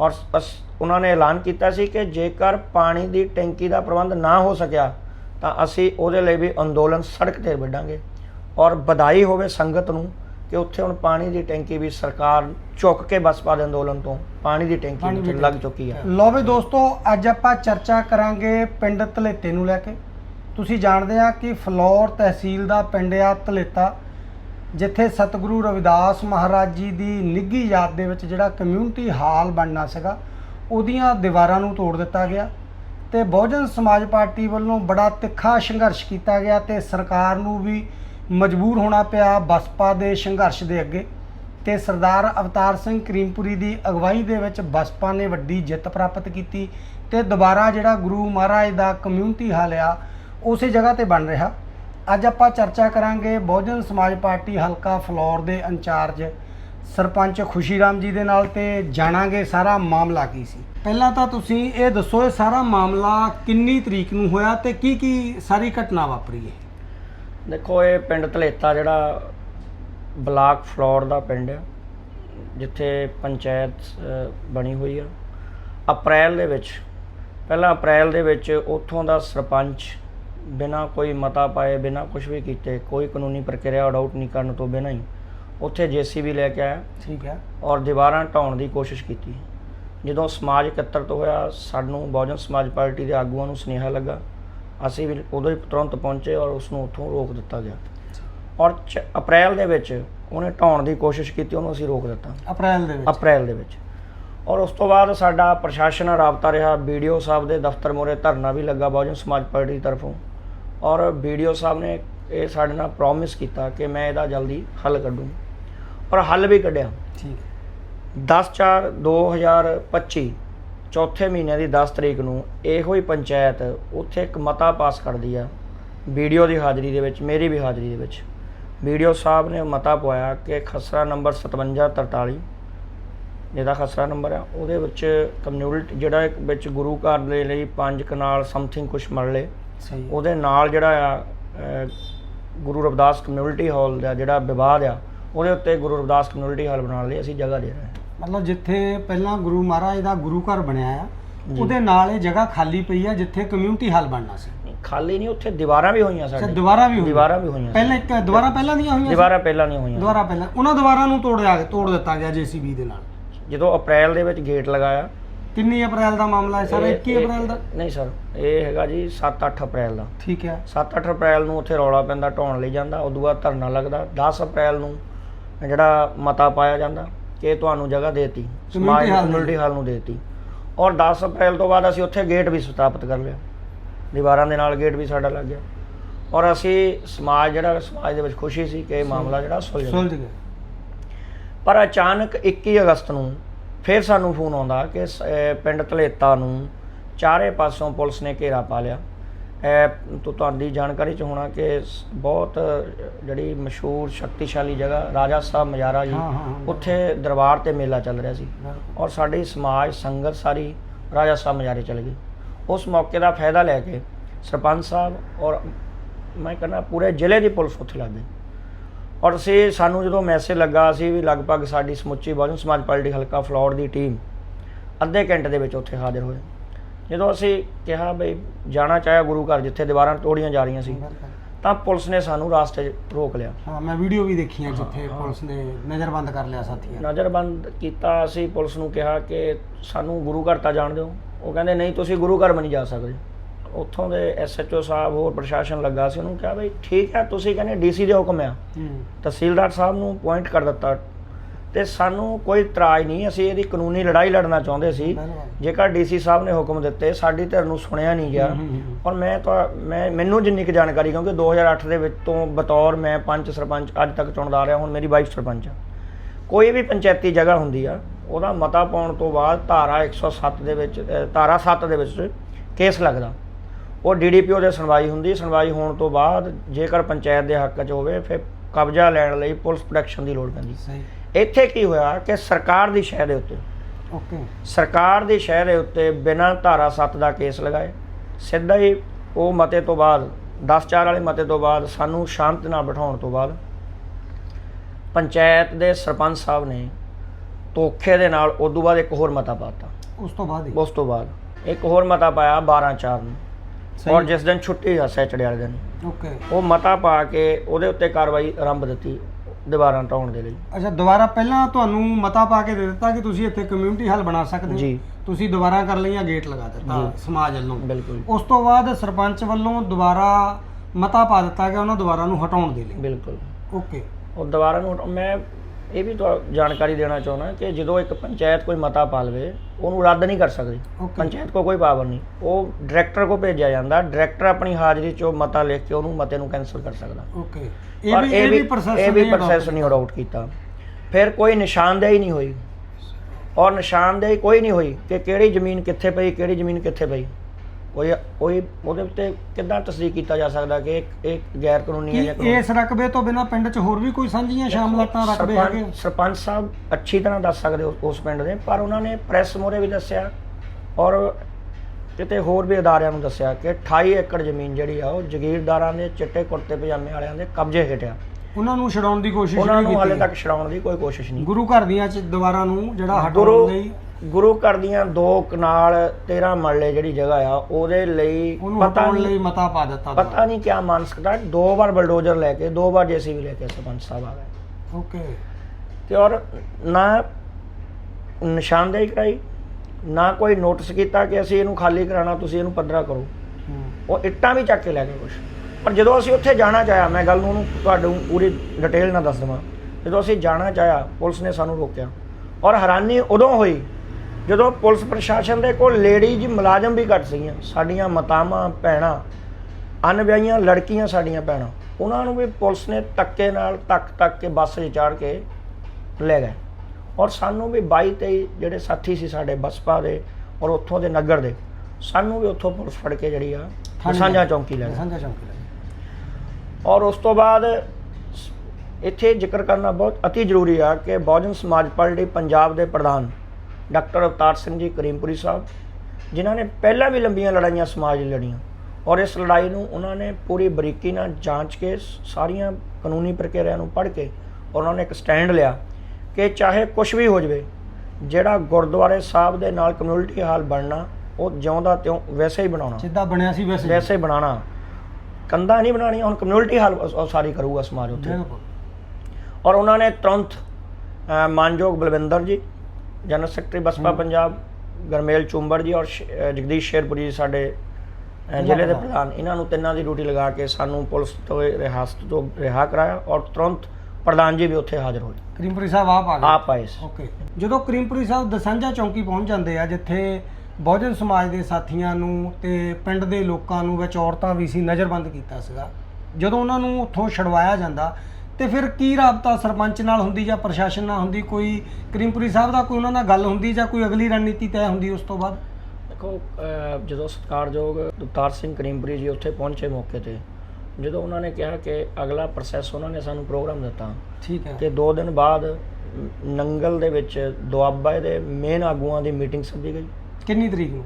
ਔਰ ਅਸ- ਉਹਨਾਂ ਨੇ ਐਲਾਨ ਕੀਤਾ ਸੀ ਕਿ ਜੇਕਰ ਪਾਣੀ ਦੀ ਟੈਂਕੀ ਦਾ ਪ੍ਰਬੰਧ ਨਾ ਹੋ ਸਕਿਆ ਤਾਂ ਅਸੀਂ ਉਹਦੇ ਲਈ ਵੀ ਅੰਦੋਲਨ ਸੜਕ ਤੇ ਵਿੱਢਾਂਗੇ। ਔਰ ਵਧਾਈ ਹੋਵੇ ਸੰਗਤ ਨੂੰ ਕਿ ਉੱਥੇ ਹੁਣ ਪਾਣੀ ਦੀ ਟੈਂਕੀ ਵੀ ਸਰਕਾਰ ਚੁੱਕ ਕੇ ਬਸਪਾ ਦੇ ਅੰਦੋਲਨ ਤੋਂ। ਪਾਣੀ ਦੀ ਟੈਂਕੀ ਵਿੱਚ ਲੱਗ ਚੁੱਕੀ ਹੈ। ਲਓ ਵੀ ਦੋਸਤੋ ਅੱਜ ਆਪਾਂ ਚਰਚਾ ਕਰਾਂਗੇ ਪਿੰਡ ਧਲੇਤੇ ਨੂੰ ਲੈ ਕੇ। ਤੁਸੀਂ ਜਾਣਦੇ ਆ ਕਿ ਫਲੌਰ ਤਹਿਸੀਲ ਦਾ ਪਿੰਡ ਆ ਧਲੇਤਾ ਜਿੱਥੇ ਸਤਿਗੁਰੂ ਰਵਿਦਾਸ ਮਹਾਰਾਜ ਜੀ ਦੀ ਨਿੱਘੀ ਯਾਦ ਦੇ ਵਿੱਚ ਜਿਹੜਾ ਕਮਿਊਨਿਟੀ ਹਾਲ ਬਣਨਾ ਸੀਗਾ, ਉਹਦੀਆਂ ਦੀਵਾਰਾਂ ਨੂੰ ਤੋੜ ਦਿੱਤਾ ਗਿਆ ਤੇ ਬਹੁਜਨ ਸਮਾਜ ਪਾਰਟੀ ਵੱਲੋਂ ਬੜਾ ਤਿੱਖਾ ਸੰਘਰਸ਼ ਕੀਤਾ ਗਿਆ ਤੇ ਸਰਕਾਰ ਨੂੰ ਵੀ ਮਜਬੂਰ ਹੋਣਾ ਪਿਆ ਬਸਪਾ ਦੇ ਸੰਘਰਸ਼ ਦੇ ਅੱਗੇ ਤੇ ਸਰਦਾਰ ਅਵਤਾਰ ਸਿੰਘ ਕਰੀਮਪੁਰੀ ਦੀ ਅਗਵਾਈ ਦੇ ਵਿੱਚ ਬਸਪਾ ਨੇ ਵੱਡੀ ਜਿੱਤ ਪ੍ਰਾਪਤ ਕੀਤੀ ਤੇ ਦੁਬਾਰਾ ਜਿਹੜਾ ਗੁਰੂ ਮਹਾਰਾਜ ਦਾ ਕਮਿਊਨਿਟੀ ਹਾਲ ਆ, ਉਸੇ ਜਗ੍ਹਾ ਤੇ ਬਣ ਰਿਹਾ। ਅੱਜ ਆਪਾਂ ਚਰਚਾ ਕਰਾਂਗੇ ਬਹੁਜਨ ਸਮਾਜ ਪਾਰਟੀ ਹਲਕਾ ਫਲੌਰ ਦੇ ਇੰਚਾਰਜ ਸਰਪੰਚ ਖੁਸ਼ੀਰਾਮ ਜੀ ਦੇ ਨਾਲ ਤੇ ਜਾਣਾਂਗੇ ਸਾਰਾ ਮਾਮਲਾ ਕੀ ਸੀ। ਪਹਿਲਾਂ ਤਾਂ ਤੁਸੀਂ ਇਹ ਦੱਸੋ ਇਹ ਸਾਰਾ ਮਾਮਲਾ ਕਿੰਨੀ ਤਰੀਕ ਨੂੰ ਹੋਇਆ ਤੇ ਕੀ ਕੀ ਸਾਰੀ ਘਟਨਾ ਵਾਪਰੀ ਹੈ? ਦੇਖੋ ਇਹ ਪਿੰਡ ਧਲੇਤਾ ਜਿਹੜਾ ਬਲਾਕ ਫਲੋਰ ਦਾ ਪਿੰਡ ਹੈ ਜਿੱਥੇ ਪੰਚਾਇਤ ਅ, ਬਣੀ ਹੋਈ ਆ। ਅਪ੍ਰੈਲ ਦੇ ਵਿੱਚ ਪਹਿਲਾਂ ਅਪ੍ਰੈਲ ਦੇ ਵਿੱਚ ਉੱਥੋਂ ਦਾ ਸਰਪੰਚ ਬਿਨਾ ਕੋਈ ਮਤਾ ਪਾਏ ਬਿਨਾ ਕੁਝ ਵੀ ਕੀਤੇ ਕੋਈ ਕਾਨੂੰਨੀ ਪ੍ਰਕਿਰਿਆ ਅਡਾਊਟ ਨਹੀਂ ਕਰਨ ਤੋਂ ਬਿਨਾਂ ਹੀ ਉੱਥੇ ਜੀਸੀਬੀ ਲੈ ਕੇ ਆਇਆ ਠੀਕ ਹੈ। ਔਰ ਦੀਵਾਰਾਂ ਢਾਉਣ ਦੀ ਕੋਸ਼ਿਸ਼ ਕੀਤੀ। ਜਦੋਂ ਸਮਾਜ ਇਕੱਤਰਤ ਹੋਇਆ ਸਾਨੂੰ ਬਹੁਜਨ ਸਮਾਜ ਪਾਰਟੀ ਦੇ ਆਗੂਆਂ ਨੂੰ ਸੁਨੇਹਾ ਲੱਗਾ। ਅਸੀਂ ਵੀ ਉਦੋਂ ਹੀ ਤੁਰੰਤ ਪਹੁੰਚੇ ਔਰ ਉਸ ਨੂੰ ਉੱਥੋਂ ਰੋਕ ਦਿੱਤਾ ਗਿਆ। ਔਰ ਅਪ੍ਰੈਲ ਦੇ ਵਿੱਚ ਉਹਨੇ ਢਾਉਣ ਦੀ ਕੋਸ਼ਿਸ਼ ਕੀਤੀ ਉਹਨੂੰ ਅਸੀਂ ਰੋਕ ਦਿੱਤਾ। ਅਪ੍ਰੈਲ ਦੇ ਵਿੱਚ? ਅਪ੍ਰੈਲ ਦੇ ਵਿੱਚ। ਔਰ ਉਸ ਤੋਂ ਬਾਅਦ ਸਾਡਾ ਪ੍ਰਸ਼ਾਸਨ ਨਾਲ ਰਾਬਤਾ ਰਿਹਾ। ਵੀਡੀਓ ਸਾਹਿਬ ਦੇ ਦਫ਼ਤਰ ਮੋਰੇ ਧਰਨਾ ਵੀ ਲੱਗਾ ਬਹੁਜਨ ਸਮਾਜ ਪਾਰਟੀ ਦੀ ਤਰਫੋਂ। ਔਰ ਵੀਡੀਓ ਸਾਹਿਬ ਨੇ ਇਹ ਸਾਡੇ ਨਾਲ ਪ੍ਰੋਮਿਸ ਕੀਤਾ ਕਿ ਮੈਂ ਇਹਦਾ ਜਲਦੀ ਹੱਲ ਕੱਢੂੰ। ਔਰ ਹੱਲ ਵੀ ਕੱਢਿਆ। ਠੀਕ। 10 4 2025 ਚੌਥੇ ਮਹੀਨੇ ਦੀ 10 ਤਰੀਕ ਨੂੰ ਇਹੋ ਹੀ ਪੰਚਾਇਤ ਉੱਥੇ ਇੱਕ ਮਤਾ ਪਾਸ ਕਰਦੀ ਆ ਵੀਡੀਓ ਦੀ ਹਾਜ਼ਰੀ ਦੇ ਵਿੱਚ ਮੇਰੀ ਵੀ ਹਾਜ਼ਰੀ ਦੇ ਵਿੱਚ। ਵੀਡੀਓ ਸਾਹਿਬ ਨੇ ਮਤਾ ਪਵਾਇਆ ਕਿ ਖਸਰਾ ਨੰਬਰ 5743 ਜਿਹਦਾ ਖਸਰਾ ਨੰਬਰ ਆ ਉਹਦੇ ਵਿੱਚ ਕਮਿਊਨਿਟੀ ਜਿਹੜਾ ਇੱਕ ਵਿੱਚ ਗੁਰੂ ਘਰ ਦੇ ਲਈ ਪੰਜ ਕਨਾਲ ਸਮਥਿੰਗ ਕੁਛ ਮਰਲੇ। ਸਹੀ। ਉਹਦੇ ਨਾਲ ਜਿਹੜਾ ਆ ਗੁਰੂ ਰਵਿਦਾਸ ਕਮਿਊਨਿਟੀ ਹਾਲ ਦਾ ਜਿਹੜਾ ਵਿਵਾਦ ਆ ਉਹਦੇ ਉੱਤੇ ਗੁਰੂ ਰਵਿਦਾਸ ਕਮਿਊਨਿਟੀ ਹਾਲ ਬਣਾਉਣ ਲਈ ਅਸੀਂ ਜਗ੍ਹਾ ਦੇ ਰਹੇ ਹਾਂ। ਮਤਲਬ ਜਿੱਥੇ ਪਹਿਲਾਂ ਗੁਰੂ ਮਹਾਰਾਜ ਦਾ ਗੁਰੂ ਘਰ ਬਣਿਆ ਆ। ਉਹਦੇ ਨਾਲ ਇਹ ਜਗ੍ਹਾ ਖਾਲੀ ਪਈ ਆ ਜਿੱਥੇ ਕਮਿਊਨਿਟੀ ਹਾਲ ਬਣਨਾ ਸੀ। ਖਾਲੀ ਨਹੀਂ ਉੱਥੇ ਦੀਵਾਰਾਂ ਵੀ ਹੋਈਆਂ ਸਾਡੇ। ਦੁਬਾਰਾ ਵੀ ਹੋਈ ਦੀਵਾਰਾਂ ਵੀ ਹੋਈਆਂ ਪਹਿਲਾਂ ਇੱਕ ਦੁਬਾਰਾ ਪਹਿਲਾਂ ਦੀਆਂ ਹੋਈਆਂ? ਦੀਵਾਰਾਂ ਪਹਿਲਾਂ ਨਹੀਂ ਹੋਈਆਂ। ਦੁਬਾਰਾ ਪਹਿਲਾਂ ਉਹਨਾਂ ਦੁਬਾਰਾ ਨੂੰ ਤੋੜਿਆ ਤੋੜ ਦਿੱਤਾ ਗਿਆ ਜੀਸੀਬੀ ਦੇ ਨਾਲ। ਜਦੋਂ ਅਪ੍ਰੈਲ ਦੇ ਵਿੱਚ ਗੇਟ ਲਗਾਇਆ ਕਿੰਨੀ ਅਪ੍ਰੈਲ ਦਾ ਮਾਮਲਾ ਹੈ ਸਰ? ਇਹ- 21 ਇਹ- ਅਪ੍ਰੈਲ ਦਾ? ਨਹੀਂ ਸਰ ਇਹ ਹੈਗਾ ਜੀ 7-8 ਅਪ੍ਰੈਲ ਦਾ। ਠੀਕ ਹੈ। 7-8 ਅਪ੍ਰੈਲ ਨੂੰ ਉੱਥੇ ਰੌਲਾ ਪੈਂਦਾ ਢਾਉਣ ਲਈ ਜਾਂਦਾ ਉਦੋਂ ਬਾਅਦ ਧਰਨਾ ਲੱਗਦਾ। 10 ਅਪ੍ਰੈਲ ਨੂੰ ਜਿਹੜਾ ਮਤਾ ਪਾਇਆ ਜਾਂਦਾ ਕਿ ਤੁਹਾਨੂੰ ਜਗ੍ਹਾ ਦੇਤੀ। ਸਮਾਜ Community hall ਦੀ। ਕਮਿਊਨਿਟੀ ਹਾਲ ਨੂੰ ਦੇਤੀ। ਔਰ 10 ਅਪ੍ਰੈਲ ਤੋਂ ਬਾਅਦ ਅਸੀਂ ਉੱਥੇ ਗੇਟ ਵੀ ਸਥਾਪਿਤ ਕਰ ਲਿਆ। ਦੀਵਾਰਾਂ ਦੇ ਨਾਲ ਗੇਟ ਵੀ ਸਾਡਾ ਲੱਗ ਗਿਆ। ਔਰ ਅਸੀਂ ਸਮਾਜ ਜਿਹੜਾ ਸਮਾਜ ਦੇ ਵਿੱਚ ਖੁਸ਼ੀ ਸੀ ਕਿ ਇਹ ਮਾਮਲਾ ਜਿਹੜਾ ਸੁਲਝ ਗਿਆ। ਸੁਲਝ ਪਰ ਅਚਾਨਕ 21 ਅਗਸਤ ਨੂੰ ਫਿਰ ਸਾਨੂੰ ਫੋਨ ਆਉਂਦਾ ਕਿ ਪਿੰਡ ਧਲੇਤਾ ਨੂੰ ਚਾਰੇ ਪਾਸੋਂ ਪੁਲਿਸ ਨੇ ਘੇਰਾ ਪਾ ਲਿਆ। ਤੋਂ ਤੁਹਾਡੀ ਜਾਣਕਾਰੀ ਚ ਹੋਣਾ ਕਿ ਬਹੁਤ ਜਿਹੜੀ ਮਸ਼ਹੂਰ ਸ਼ਕਤੀਸ਼ਾਲੀ ਜਗ੍ਹਾ ਰਾਜਾ ਸਾਹਿਬ ਮਜਾਰਾ ਜੀ। ਉੱਥੇ ਦਰਬਾਰ ਤੇ ਮੇਲਾ ਚੱਲ ਰਿਹਾ ਸੀ। ਔਰ ਸਾਡੀ ਸਮਾਜ ਸੰਗਤ ਸਾਰੀ ਰਾਜਾ ਸਾਹਿਬ ਮਜਾਰੇ ਚਲ ਗਈ। ਉਸ ਮੌਕੇ ਦਾ ਫਾਇਦਾ ਲੈ ਕੇ ਸਰਪੰਚ ਸਾਹਿਬ ਔਰ ਮੈਂ ਕਹਿੰਦਾ ਪੂਰੇ ਜ਼ਿਲ੍ਹੇ ਦੀ ਪੁਲਿਸ ਉੱਥੇ ਲੱਗ ਗਈ। ਔਰ ਅਸੀਂ ਸਾਨੂੰ ਜਦੋਂ ਮੈਸੇਜ ਲੱਗਾ ਸੀ ਵੀ ਲਗਭਗ ਸਾਡੀ ਸਮੁੱਚੀ ਬਹੁਜਨ ਸਮਾਜ ਪਾਰਟੀ ਹਲਕਾ ਫਲੋਰ ਦੀ ਟੀਮ ਅੱਧੇ ਘੰਟੇ ਦੇ ਵਿੱਚ ਉੱਥੇ ਹਾਜ਼ਰ ਹੋਏ। ਜਦੋਂ ਅਸੀਂ ਕਿਹਾ ਬਈ ਜਾਣਾ ਚਾਹਿਆ ਗੁਰੂ ਘਰ ਜਿੱਥੇ ਦੀਵਾਰਾਂ ਤੋੜੀਆਂ ਜਾ ਰਹੀਆਂ ਸੀ ਤਾਂ ਪੁਲਿਸ ਨੇ ਸਾਨੂੰ ਰਾਸਤੇ 'ਚ ਰੋਕ ਲਿਆ। ਹਾਂ ਮੈਂ ਵੀਡੀਓ ਵੀ ਦੇਖੀਆਂ ਜਿੱਥੇ ਪੁਲਿਸ ਨੇ ਨਜ਼ਰਬੰਦ ਕਰ ਲਿਆ ਸਾਥੀਆਂ ਨਜ਼ਰਬੰਦ ਕੀਤਾ ਅਸੀਂ ਪੁਲਿਸ ਨੂੰ ਕਿਹਾ ਕਿ ਸਾਨੂੰ ਗੁਰੂ ਘਰ ਤਾਂ ਜਾਣ ਦਿਓ। ਉਹ ਕਹਿੰਦੇ ਨਹੀਂ ਤੁਸੀਂ ਗੁਰੂ ਘਰ ਵੀ ਨਹੀਂ ਜਾ ਸਕਦੇ। ਉੱਥੋਂ ਦੇ ਐਸਐਚਓ ਸਾਹਿਬ ਹੋਰ ਪ੍ਰਸ਼ਾਸਨ ਲੱਗਾ ਸੀ ਉਹਨੂੰ ਕਿਹਾ ਬਈ ਠੀਕ ਹੈ ਤੁਸੀਂ ਕਹਿੰਦੇ ਡੀਸੀ ਦੇ ਹੁਕਮ ਆ। ਤਹਿਸੀਲਦਾਰ ਸਾਹਿਬ ਨੂੰ ਪੁਆਇੰਟ ਕਰ ਦਿੱਤਾ। ਤੇ ਸਾਨੂੰ ਕੋਈ ਇਤਰਾਜ਼ ਨਹੀਂ ਅਸੀਂ ਇਹਦੀ ਕਾਨੂੰਨੀ ਲੜਾਈ ਲੜਨਾ ਚਾਹੁੰਦੇ ਸੀ। ਜੇਕਰ ਡੀਸੀ ਸਾਹਿਬ ਨੇ ਹੁਕਮ ਦਿੱਤੇ ਸਾਡੀ ਧਿਰ ਨੂੰ ਸੁਣਿਆ ਨਹੀਂ ਗਿਆ। ਔਰ ਮੈਂ ਤਾਂ ਮੈਂ ਮੈਨੂੰ ਜਿੰਨੀ ਕੁ ਜਾਣਕਾਰੀ ਕਿਉਂਕਿ 2008 ਦੇ ਵਿੱਚ ਤੋਂ ਬਤੌਰ ਮੈਂ ਪੰਚ ਸਰਪੰਚ ਅੱਜ ਤੱਕ ਚੁਣਦਾ ਰਿਹਾ ਹੁਣ ਮੇਰੀ ਵਾਈਫ ਸਰਪੰਚ ਆ। ਕੋਈ ਵੀ ਪੰਚਾਇਤੀ ਜਗ੍ਹਾ ਹੁੰਦੀ ਆ ਉਹਦਾ ਮਤਾ ਪਾਉਣ ਤੋਂ ਬਾਅਦ ਧਾਰਾ 107 ਦੇ ਵਿੱਚ ਧਾਰਾ 7 ਦੇ ਵਿੱਚ ਕੇਸ ਲੱਗਦਾ। ਉਹ ਡੀਡੀਪੀਓ ਦੇ ਸੁਣਵਾਈ ਹੁੰਦੀ ਸੁਣਵਾਈ ਹੋਣ ਤੋਂ ਬਾਅਦ ਜੇਕਰ ਪੰਚਾਇਤ ਦੇ ਹੱਕ 'ਚ ਹੋਵੇ ਫਿਰ ਕਬਜ਼ਾ ਲੈਣ ਲਈ ਪੁਲਿਸ ਪ੍ਰੋਟੈਕਸ਼ਨ ਦੀ ਲੋੜ ਪੈਂਦੀ। ਸਹੀ। ਇੱਥੇ ਕੀ ਹੋਇਆ ਕਿ ਸਰਕਾਰ ਦੀ ਸ਼ਹਿ ਦੇ ਉੱਤੇ ਓਕੇ। ਸਰਕਾਰ ਦੀ ਸ਼ਹਿ ਦੇ ਉੱਤੇ ਬਿਨਾਂ ਧਾਰਾ 7 ਦਾ ਕੇਸ ਲਗਾਏ। ਸਿੱਧਾ ਹੀ ਉਹ ਮਤੇ ਤੋਂ ਬਾਅਦ 10-4 ਵਾਲੇ ਮਤੇ ਤੋਂ ਬਾਅਦ ਸਾਨੂੰ ਸ਼ਾਂਤ ਨਾਲ ਬਿਠਾਉਣ ਤੋਂ ਬਾਅਦ ਪੰਚਾਇਤ ਦੇ ਸਰਪੰਚ ਸਾਹਿਬ ਨੇ ਧੋਖੇ ਦੇ ਨਾਲ ਉਦੋਂ ਬਾਅਦ ਇੱਕ ਹੋਰ ਮਤਾ ਪਾਤਾ ਉਸ ਤੋਂ ਬਾਅਦ ਉਸ ਤੋਂ ਬਾਅਦ ਇੱਕ ਹੋਰ ਮਤਾ ਪਾਇਆ 12-4 ਨੂੰ। ਸਹੀ। ਔਰ ਜਿਸ ਦਿਨ ਛੁੱਟੀ ਆ ਸੈਚਰਡੇ ਵਾਲੇ ਦਿਨ। ਓਕੇ। ਉਹ ਮਤਾ ਪਾ ਕੇ ਉਹਦੇ ਉੱਤੇ ਕਾਰਵਾਈ ਆਰੰਭ ਦਿੱਤੀ ਦੀਵਾਰਾਂ ਢਾਉਣ ਦੇ ਲਈ। ਅੱਛਾ ਦੁਬਾਰਾ ਪਹਿਲਾਂ ਤੁਹਾਨੂੰ ਮਤਾ ਪਾ ਕੇ ਦੇ ਦਿੱਤਾ ਕਿ ਤੁਸੀਂ ਇੱਥੇ ਕਮਿਊਨਿਟੀ ਹਾਲ ਬਣਾ ਸਕਦੇ ਹੋ। ਜੀ। ਤੁਸੀਂ ਦੁਬਾਰਾ ਕਰ ਲਈਆਂ ਗੇਟ ਲਗਾ ਦਿੱਤਾ ਜੀ। ਸਮਾਜ ਵੱਲੋਂ। ਬਿਲਕੁਲ। ਉਸ ਤੋਂ ਬਾਅਦ ਸਰਪੰਚ ਵੱਲੋਂ ਦੁਬਾਰਾ ਮਤਾ ਪਾ ਦਿੱਤਾ ਗਿਆ ਉਹਨਾਂ ਦੁਬਾਰਾ ਨੂੰ ਹਟਾਉਣ ਦੇ ਲਈ। ਬਿਲਕੁਲ। ਓਕੇ। ਉਹ ਦੁਬਾਰਾ ਨੂੰ ਮੈਂ ਇਹ ਵੀ ਤੁਹਾ ਜਾਣਕਾਰੀ ਦੇਣਾ ਚਾਹੁੰਦਾ ਕਿ ਜਦੋਂ ਇੱਕ ਪੰਚਾਇਤ ਕੋਈ ਮਤਾ ਪਾ ਲਵੇ ਉਹਨੂੰ ਰੱਦ ਨਹੀਂ ਕਰ ਸਕਦੀ। ਪੰਚਾਇਤ ਕੋ ਕੋਈ ਪਾਵਰ ਨਹੀਂ। ਉਹ ਡਾਇਰੈਕਟਰ ਕੋ ਭੇਜਿਆ ਜਾਂਦਾ ਡਾਇਰੈਕਟਰ ਆਪਣੀ ਹਾਜ਼ਰੀ 'ਚ ਉਹ ਮਤਾ ਲਿਖ ਕੇ ਉਹਨੂੰ ਮਤੇ ਨੂੰ ਕੈਨਸਲ ਕਰ ਸਕਦਾ। ਓਕੇ ਇਹ ਵੀ ਇਹ ਵੀ ਪ੍ਰੋਸੈਸ ਇਹ ਵੀ ਪ੍ਰੋਸੈਸ ਨਹੀਂ ਕੀਤਾ। ਫਿਰ ਕੋਈ ਨਿਸ਼ਾਨਦੇਹੀ ਨਹੀਂ ਹੋਈ। ਔਰ ਨਿਸ਼ਾਨਦੇਹੀ ਕੋਈ ਨਹੀਂ ਹੋਈ ਕਿ ਕਿਹੜੀ ਜ਼ਮੀਨ ਕਿੱਥੇ ਪਈ ਕਿਹੜੀ ਜ਼ਮੀਨ ਕਿੱਥੇ ਪਈ। ਕੋਈ ਕੋਈ ਉਹਦੇ ਉੱਤੇ ਕਿੱਦਾਂ ਤਸਦੀਕ ਕੀਤਾ ਜਾ ਸਕਦਾ ਕਿ ਇਹ ਇਹ ਗੈਰ ਕਾਨੂੰਨੀ ਹੈ ਜਾਂ ਕੀ ਕਾਨੂੰਨੀ ਇਸ ਰਕਬੇ ਤੋਂ ਬਿਨਾ ਪਿੰਡ 'ਚ ਹੋਰ ਵੀ ਕੋਈ ਸਾਂਝੀਆਂ ਸ਼ਾਮਲਾਤਾਂ ਰਕਬੇ ਸਰਪੰਚ- ਹੈਗੇ? ਸਰਪੰਚ ਸਾਹਿਬ ਅੱਛੀ ਤਰ੍ਹਾਂ ਦੱਸ ਸਕਦੇ ਉਸ- ਉਸ ਪਿੰਡ ਦੇ ਪਰ ਉਹਨਾਂ ਨੇ ਪ੍ਰੈਸ ਮੋਰੇ ਵੀ ਦੱਸਿਆ ਔਰ ਕਿਤੇ ਹੋਰ ਵੀ ਅਦਾਰਿਆਂ ਨੂੰ ਦੱਸਿਆ ਕਿ 28 ਏਕੜ ਜ਼ਮੀਨ ਜਿਹੜੀ ਆ ਉਹ ਜਗੀਰਦਾਰਾਂ ਦੇ ਚਿੱਟੇ ਕੁੜਤੇ ਪਜਾਮੇ ਵਾਲਿਆਂ ਦੇ ਕਬਜ਼ੇ ਹੇਠ ਆ। ਉਹਨਾਂ ਨੂੰ ਛਡਾਉਣ ਦੀ ਕੋਸ਼ਿਸ਼ ਉਹਨਾਂ ਨਹੀਂ ਨੂੰ ਹਾਲੇ ਕੀਤੀ ਤੱਕ ਛਡਾਉਣ ਦੀ ਕੋਈ ਕੋਸ਼ਿਸ਼ ਨਹੀਂ। ਗੁਰੂ ਘਰ ਦੀਆਂ ਚ ਦੁਬਾਰਾ ਨੂੰ ਜਿਹੜਾ ਗੁਰੂ ਹਟਾਉਣ ਲਈ ਗੁਰੂ ਘਰ ਦੀਆਂ ਦੋ ਕਨਾਲ 13 ਮਰਲੇ ਜਿਹੜੀ ਜਗ੍ਹਾ ਆ ਉਹਦੇ ਲਈ ਉਹਨੂੰ ਪਤਾ ਹਟਾਉਣ ਨਹੀਂ ਲਈ ਮਤਾ ਪਾ ਦਿੱਤਾ ਪਤਾ ਨਹੀਂ ਕਿਆ ਮੰਨ ਸਕਦਾ ਦੋ ਵਾਰ ਬਲਡੋਜ਼ਰ ਲੈ ਕੇ ਦੋ ਵਾਰ ਜੀਸੀਬੀ ਲੈ ਕੇ ਸਰਪੰਚ ਸਾਹਿਬ ਆ ਗਏ। ਓਕੇ। ਤੇ ਔਰ ਨਾ ਨਿਸ਼ਾਨਦੇਹੀ ਕਰਾਈ ਨਾ ਕੋਈ ਨੋਟਿਸ ਕੀਤਾ ਕਿ ਅਸੀਂ ਇਹਨੂੰ ਖਾਲੀ ਕਰਾਣਾ ਤੁਸੀਂ ਇਹਨੂੰ ਪੱਧਰਾ ਕਰੋ। ਉਹ ਇੱਟਾਂ ਵੀ ਚੱਕ ਕੇ ਲੈ ਗਏ ਕੁਛ। ਪਰ ਜਦੋਂ ਅਸੀਂ ਉੱਥੇ ਜਾਣਾ ਚਾਹਿਆ ਮੈਂ ਗੱਲ ਨੂੰ ਉਹਨੂੰ ਤੁਹਾਨੂੰ ਪੂਰੀ ਡਿਟੇਲ ਨਾਲ ਦੱਸ ਦਵਾਂ। ਜਦੋਂ ਅਸੀਂ ਜਾਣਾ ਚਾਹਿਆ ਪੁਲਿਸ ਨੇ ਸਾਨੂੰ ਰੋਕਿਆ। ਔਰ ਹੈਰਾਨੀ ਉਦੋਂ ਹੋਈ ਜਦੋਂ ਪੁਲਿਸ ਪ੍ਰਸ਼ਾਸਨ ਦੇ ਕੋਲ ਲੇਡੀਜ਼ ਮੁਲਾਜ਼ਮ ਵੀ ਘੱਟ ਸੀਗੀਆਂ ਸਾਡੀਆਂ ਮਾਤਾਵਾਂ ਭੈਣਾਂ ਅਨਵਿਆਹੀਆਂ ਲੜਕੀਆਂ ਸਾਡੀਆਂ ਭੈਣਾਂ ਉਹਨਾਂ ਨੂੰ ਵੀ ਪੁਲਿਸ ਨੇ ਧੱਕੇ ਨਾਲ ਤੱਕ ਤੱਕ ਕੇ ਬੱਸ 'ਚ ਚਾੜ ਕੇ ਲੈ ਗਏ। ਔਰ ਸਾਨੂੰ ਵੀ 22 23 ਜਿਹੜੇ ਸਾਥੀ ਸੀ ਸਾਡੇ ਬਸਪਾ ਦੇ ਔਰ ਉੱਥੋਂ ਦੇ ਨਗਰ ਦੇ ਸਾਨੂੰ ਵੀ ਉੱਥੋਂ ਪੁਲਿਸ ਫੜ ਕੇ ਜਿਹੜੀ ਆ ਸਾਂਝਾ ਚੌਂਕੀ ਲੈ ਸਾਂਝਾ ਚੌਂਕੀ ਲੈ ਔਰ ਉਸ ਤੋਂ ਬਾਅਦ ਇੱਥੇ ਜ਼ਿਕਰ ਕਰਨਾ ਬਹੁਤ ਅਤੀ ਜ਼ਰੂਰੀ ਆ ਕਿ ਬਹੁਜਨ ਸਮਾਜ ਪਾਰਟੀ ਪੰਜਾਬ ਦੇ ਪ੍ਰਧਾਨ ਡਾਕਟਰ ਅਵਤਾਰ ਸਿੰਘ ਜੀ ਕਰੀਮਪੁਰੀ ਸਾਹਿਬ ਜਿਨ੍ਹਾਂ ਨੇ ਪਹਿਲਾਂ ਵੀ ਲੰਬੀਆਂ ਲੜਾਈਆਂ ਸਮਾਜ ਲਈ ਲੜੀਆਂ। ਔਰ ਇਸ ਲੜਾਈ ਨੂੰ ਉਹਨਾਂ ਨੇ ਪੂਰੀ ਬਰੀਕੀ ਨਾਲ ਜਾਂਚ ਕੇ ਸਾਰੀਆਂ ਕਾਨੂੰਨੀ ਪ੍ਰਕਿਰਿਆ ਨੂੰ ਪੜ੍ਹ ਕੇ ਉਹਨਾਂ ਨੇ ਇੱਕ ਸਟੈਂਡ ਲਿਆ ਕਿ ਚਾਹੇ ਕੁਝ ਵੀ ਹੋ ਜਵੇ ਜਿਹੜਾ ਗੁਰਦੁਆਰੇ ਸਾਹਿਬ ਦੇ ਨਾਲ ਕਮਿਊਨਿਟੀ ਹਾਲ ਬਣਨਾ ਉਹ ਜਿਉਂਦਾ ਤਿਉਂ ਵੈਸੇ ਹੀ ਬਣਾਉਣਾ। ਜਿੱਦਾਂ ਬਣਿਆ ਸੀ ਵੈਸੇ ਵੈਸੇ ਬਣਾਉਣਾ। ਕੰਧਾਂ ਨਹੀਂ ਬਣਾਉਣੀਆਂ ਹੁਣ ਕਮਿਊਨਿਟੀ ਹਾਲ ਸਾਰੀ ਕਰੂਗਾ ਸਮਾਜ ਉੱਥੇ। ਔਰ ਉਹਨਾਂ ਨੇ ਤੁਰੰਤ ਮਾਨਯੋਗ ਬਲਵਿੰਦਰ ਜੀ ਜਨਰਲ ਸੈਕਟਰੀ ਬਸਪਾ ਪੰਜਾਬ ਗਰਮੇਲ ਚੁੰਬੜ ਜੀ ਔਰ ਸ਼- ਅ, ਜਗਦੀਸ਼ ਸ਼ੇਰਪੁਰੀ ਜੀ ਸਾਡੇ ਜ਼ਿਲ੍ਹੇ ਦੇ ਪ੍ਰਧਾਨ। ਇਹਨਾਂ ਨੂੰ ਤਿੰਨਾਂ ਦੀ ਡਿਊਟੀ ਲਗਾ ਕੇ ਸਾਨੂੰ ਪੁਲਿਸ ਤੋਂ ਇਹ ਰਿਹਾਸਤ ਤੋਂ ਰਿਹਾ ਕਰਾਇਆ ਔਰ ਤੁਰੰਤ ਪ੍ਰਧਾਨ ਜੀ ਵੀ ਉੱਥੇ ਹਾਜ਼ਰ ਹੋਏ। ਕਰੀਮਪੁਰੀ ਸਾਹਿਬ ਆਪ ਆ ਗਏ? ਆਪ ਆਏ ਸੀ। ਓਕੇ। ਜਦੋਂ ਕਰੀਮਪੁਰੀ ਸਾਹਿਬ ਦਸਾਂਝਾ ਚੌਂਕੀ ਪਹੁੰਚ ਜਾਂਦੇ ਆ ਜਿੱਥੇ ਬਹੁਜਨ ਸਮਾਜ ਦੇ ਸਾਥੀਆਂ ਨੂੰ ਤੇ ਪਿੰਡ ਦੇ ਲੋਕਾਂ ਨੂੰ ਵਿੱਚ ਔਰਤਾਂ ਵੀ ਸੀ ਨਜ਼ਰਬੰਦ ਕੀਤਾ ਸੀਗਾ। ਜਦੋਂ ਉਹਨਾਂ ਨੂੰ ਉੱਥੋਂ ਛਡਵਾਇਆ ਜਾਂਦਾ ਤੇ ਫਿਰ ਕੀ ਰਾਬਤਾ ਸਰਪੰਚ ਨਾਲ ਹੁੰਦੀ ਜਾਂ ਪ੍ਰਸ਼ਾਸਨ ਨਾਲ ਹੁੰਦੀ? ਕੋਈ ਕਰੀਮਪੁਰੀ ਸਾਹਿਬ ਦਾ ਕੋਈ ਉਹਨਾਂ ਨਾਲ ਗੱਲ ਹੁੰਦੀ ਜਾਂ ਕੋਈ ਅਗਲੀ ਰਣਨੀਤੀ ਤੈਅ ਹੁੰਦੀ ਉਸ ਤੋਂ ਬਾਅਦ? ਦੇਖੋ ਜਦੋਂ ਸਤਿਕਾਰਯੋਗ ਦਵਤਾਰ ਸਿੰਘ ਕਰੀਮਪੁਰੀ ਜੀ ਉੱਥੇ ਪਹੁੰਚੇ ਮੌਕੇ ਤੇ ਜਦੋਂ ਉਹਨਾਂ ਨੇ ਕਿਹਾ ਕਿ ਅਗਲਾ ਪ੍ਰੋਸੈਸ ਉਹਨਾਂ ਨੇ ਸਾਨੂੰ ਪ੍ਰੋਗਰਾਮ ਦਿੱਤਾ ਠੀਕ ਹੈ। ਕਿ 2 ਦਿਨ ਬਾਅਦ ਨੰਗਲ ਦੇ ਵਿੱਚ ਦੁਆਬਾ ਦੇ ਮੇਨ ਆਗੂਆਂ ਦੀ ਮੀਟਿੰਗ ਸੱਦੀ ਗਈ। ਕਿੰਨੀ ਤਰੀਕ ਨੂੰ?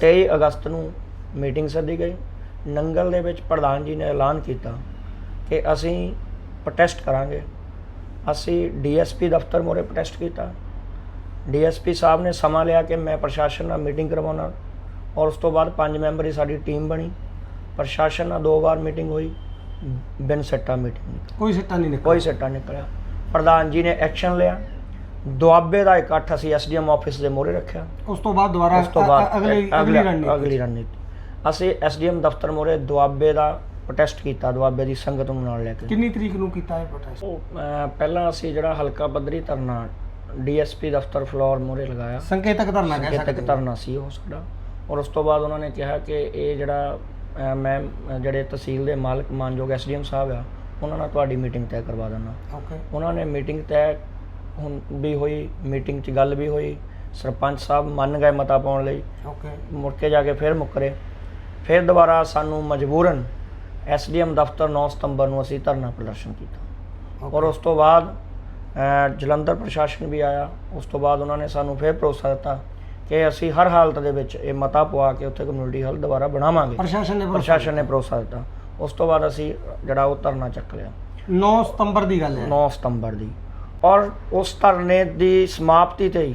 23 ਅਗਸਤ ਨੂੰ ਮੀਟਿੰਗ ਸੱਦੀ ਗਈ। ਨੰਗਲ ਦੇ ਵਿੱਚ ਪ੍ਰਧਾਨ ਜੀ ਨੇ ਐਲਾਨ ਕੀਤਾ ਕਿ ਅਸੀਂ ਪ੍ਰੋਟੈਸਟ ਕਰਾਂਗੇ। ਅਸੀਂ ਡੀਐਸਪੀ ਦਫ਼ਤਰ ਮੋਰੇ ਪ੍ਰੋਟੈਸਟ ਕੀਤਾ। ਡੀਐਸਪੀ ਸਾਹਿਬ ਨੇ ਸਮਾਂ ਲਿਆ ਕਿ ਮੈਂ ਪ੍ਰਸ਼ਾਸਨ ਨਾਲ ਮੀਟਿੰਗ ਕਰਵਾਉਣਾ ਔਰ ਉਸ ਤੋਂ ਬਾਅਦ ਪੰਜ ਮੈਂਬਰੀ ਸਾਡੀ ਟੀਮ ਬਣੀ। ਪ੍ਰਸ਼ਾਸਨ ਨਾਲ ਦੋ ਵਾਰ ਮੀਟਿੰਗ ਹੋਈ। ਬਿਨ ਸੱਟਾ ਮੀਟਿੰਗ ਕੋਈ ਸਿੱਟਾ ਨਹੀਂ ਨਿਕਲਿਆ? ਕੋਈ ਸੱਟਾ ਨਿਕਲਿਆ। ਪ੍ਰਧਾਨ ਜੀ ਨੇ ਐਕਸ਼ਨ ਲਿਆ। ਦੁਆਬੇ ਦਾ ਇਕੱਠ ਅਸੀਂ ਐਸਡੀਐਮ ਆਫਿਸ ਦੇ ਮੋਰੇ ਰੱਖਿਆ। ਉਸ ਤੋਂ ਬਾਅਦ ਦੁਬਾਰਾ ਉਸ ਤੋਂ ਬਾਅਦ ਅਗਲੀ ਅਗਲੀ ਰਣਨੀਤੀ। ਅਸੀਂ ਐਸਡੀਐਮ ਦਫ਼ਤਰ ਮੋਰੇ ਦੁਆਬੇ ਦਾ ਪ੍ਰੋਟੈਸਟ ਕੀਤਾ ਦੁਆਬੇ ਦੀ ਸੰਗਤ ਨੂੰ ਨਾਲ ਲੈ ਕੇ। ਕਿੰਨੀ ਤਰੀਕ ਨੂੰ ਕੀਤਾ ਇਹ ਪ੍ਰੋਟੈਸਟ ਉਹ, ਅਹ, ਪਹਿਲਾਂ ਅਸੀਂ ਜਿਹੜਾ ਹਲਕਾ ਪੱਧਰੀ ਧਰਨਾ ਡੀਐਸਪੀ ਦਫ਼ਤਰ ਫਲੋਰ ਮੋਰੇ ਲਗਾਇਆ। ਸੰਕੇਤਕ ਧਰਨਾ ਕਹਿ ਸਕਦੇ ਸੰਕੇਤਕ ਧਰਨਾ ਸੀ ਉਹ ਸਾਡਾ। ਔਰ ਉਸ ਤੋਂ ਬਾਅਦ ਉਹਨਾਂ ਨੇ ਕਿਹਾ ਕਿ ਇਹ ਜਿਹੜਾ ਅਹ, ਮੈਂ ਅਹ, ਜਿਹੜੇ ਤਹਿਸੀਲ ਦੇ ਮਾਲਕ ਮਾਨਯੋਗ ਐਸਡੀਐਮ ਸਾਹਿਬ ਆ ਉਹਨਾਂ ਨਾਲ ਤੁਹਾਡੀ ਮੀਟਿੰਗ ਤੈਅ ਕਰਵਾ ਦਿੰਦਾ। ਓਕੇ ਉਹਨਾਂ ਨੇ ਮੀਟਿੰਗ ਤੈਅ ਹੁਣ ਵੀ ਹੋਈ ਮੀਟਿੰਗ 'ਚ ਗੱਲ ਵੀ ਹੋਈ। ਸਰਪੰਚ ਸਾਹਿਬ ਮੰਨ ਗਏ ਮਤਾ ਪਾਉਣ ਲਈ। ਓਕੇ ਮੁੜ ਕੇ ਜਾ ਕੇ ਫਿਰ ਮੁੱਕਰੇ। ਫਿਰ ਦੁਬਾਰਾ ਸਾਨੂੰ ਮਜਬੂਰਨ ਐਸਡੀਐਮ ਦਫ਼ਤਰ 9 ਸਤੰਬਰ ਨੂੰ ਅਸੀਂ ਧਰਨਾ ਪ੍ਰਦਰਸ਼ਨ ਕੀਤਾ। ਔਰ ਉਸ ਤੋਂ ਬਾਅਦ ਜਲੰਧਰ ਪ੍ਰਸ਼ਾਸਨ ਵੀ ਆਇਆ। ਉਸ ਤੋਂ ਬਾਅਦ ਉਹਨਾਂ ਨੇ ਸਾਨੂੰ ਫਿਰ ਭਰੋਸਾ ਦਿੱਤਾ ਕਿ ਅਸੀਂ ਹਰ ਹਾਲਤ ਦੇ ਵਿੱਚ ਇਹ ਮਤਾ ਪਵਾ ਕੇ ਉੱਥੇ ਕਮਿਊਨਿਟੀ ਹਾਲ ਦੁਬਾਰਾ ਬਣਾਵਾਂਗੇ। ਪ੍ਰਸ਼ਾਸਨ ਨੇ ਪ੍ਰਸ਼ਾਸਨ ਨੇ ਭਰੋਸਾ ਦਿੱਤਾ। ਉਸ ਤੋਂ ਬਾਅਦ ਅਸੀਂ ਜਿਹੜਾ ਉਹ ਧਰਨਾ ਚੱਕ ਲਿਆ। 9 ਸਤੰਬਰ ਦੀ ਗੱਲ ਹੈ। 9 ਸਤੰਬਰ ਦੀ। ਔਰ ਉਸ ਧਰਨੇ ਦੀ ਸਮਾਪਤੀ ਤੇ ਹੀ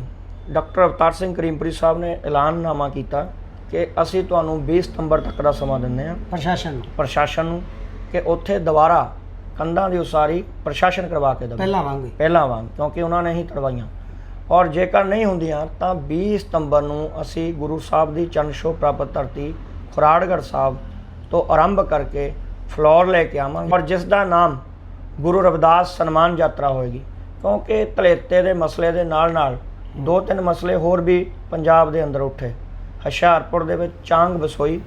ਡਾਕਟਰ ਅਵਤਾਰ ਸਿੰਘ ਕਰੀਮਪੁਰੀ ਸਾਹਿਬ ਨੇ ਐਲਾਨਨਾਮਾ ਕੀਤਾ ਕਿ ਅਸੀਂ ਤੁਹਾਨੂੰ 20 ਸਤੰਬਰ ਤੱਕ ਦਾ ਸਮਾਂ ਦਿੰਦੇ ਹਾਂ। ਪ੍ਰਸ਼ਾਸਨ ਨੂੰ। ਪ੍ਰਸ਼ਾਸਨ ਨੂੰ ਕਿ ਉੱਥੇ ਦੁਬਾਰਾ ਕੰਧਾਂ ਦੀ ਉਸਾਰੀ ਪ੍ਰਸ਼ਾਸਨ ਕਰਵਾ ਕੇ ਦੇਵੇ। ਪਹਿਲਾਂ ਵਾਂਗੇ ਪਹਿਲਾਂ ਵਾਂਗ ਕਿਉਂਕਿ ਉਹਨਾਂ ਨੇ ਹੀ ਤੜਵਾਈਆਂ ਔਰ ਜੇਕਰ ਨਹੀਂ ਹੁੰਦੀਆਂ ਤਾਂ 20 ਸਤੰਬਰ ਨੂੰ ਅਸੀਂ ਗੁਰੂ ਸਾਹਿਬ ਦੀ ਚਰਨ ਛੋਹ ਪ੍ਰਾਪਤ ਧਰਤੀ ਖੁਰਾੜਗੜ੍ਹ ਸਾਹਿਬ ਤੋਂ ਆਰੰਭ ਕਰਕੇ ਫਲੋਰ ਲੈ ਕੇ ਆਵਾਂਗੇ। ਔਰ ਜਿਸ ਦਾ ਨਾਮ ਗੁਰੂ ਰਵਿਦਾਸ ਸਨਮਾਨ ਯਾਤਰਾ ਹੋਏਗੀ ਕਿਉਂਕਿ ਧਲੇਤੇ ਦੇ ਮਸਲੇ ਦੇ ਨਾਲ ਨਾਲ ਦੋ ਤਿੰਨ ਮਸਲੇ ਹੋਰ ਵੀ ਪੰਜਾਬ ਦੇ ਅੰਦਰ ਉੱਠੇ। ਹੁਸ਼ਿਆਰਪੁਰ ਦੇ ਵਿੱਚ ਚਾਂਗ ਬਸੋਈ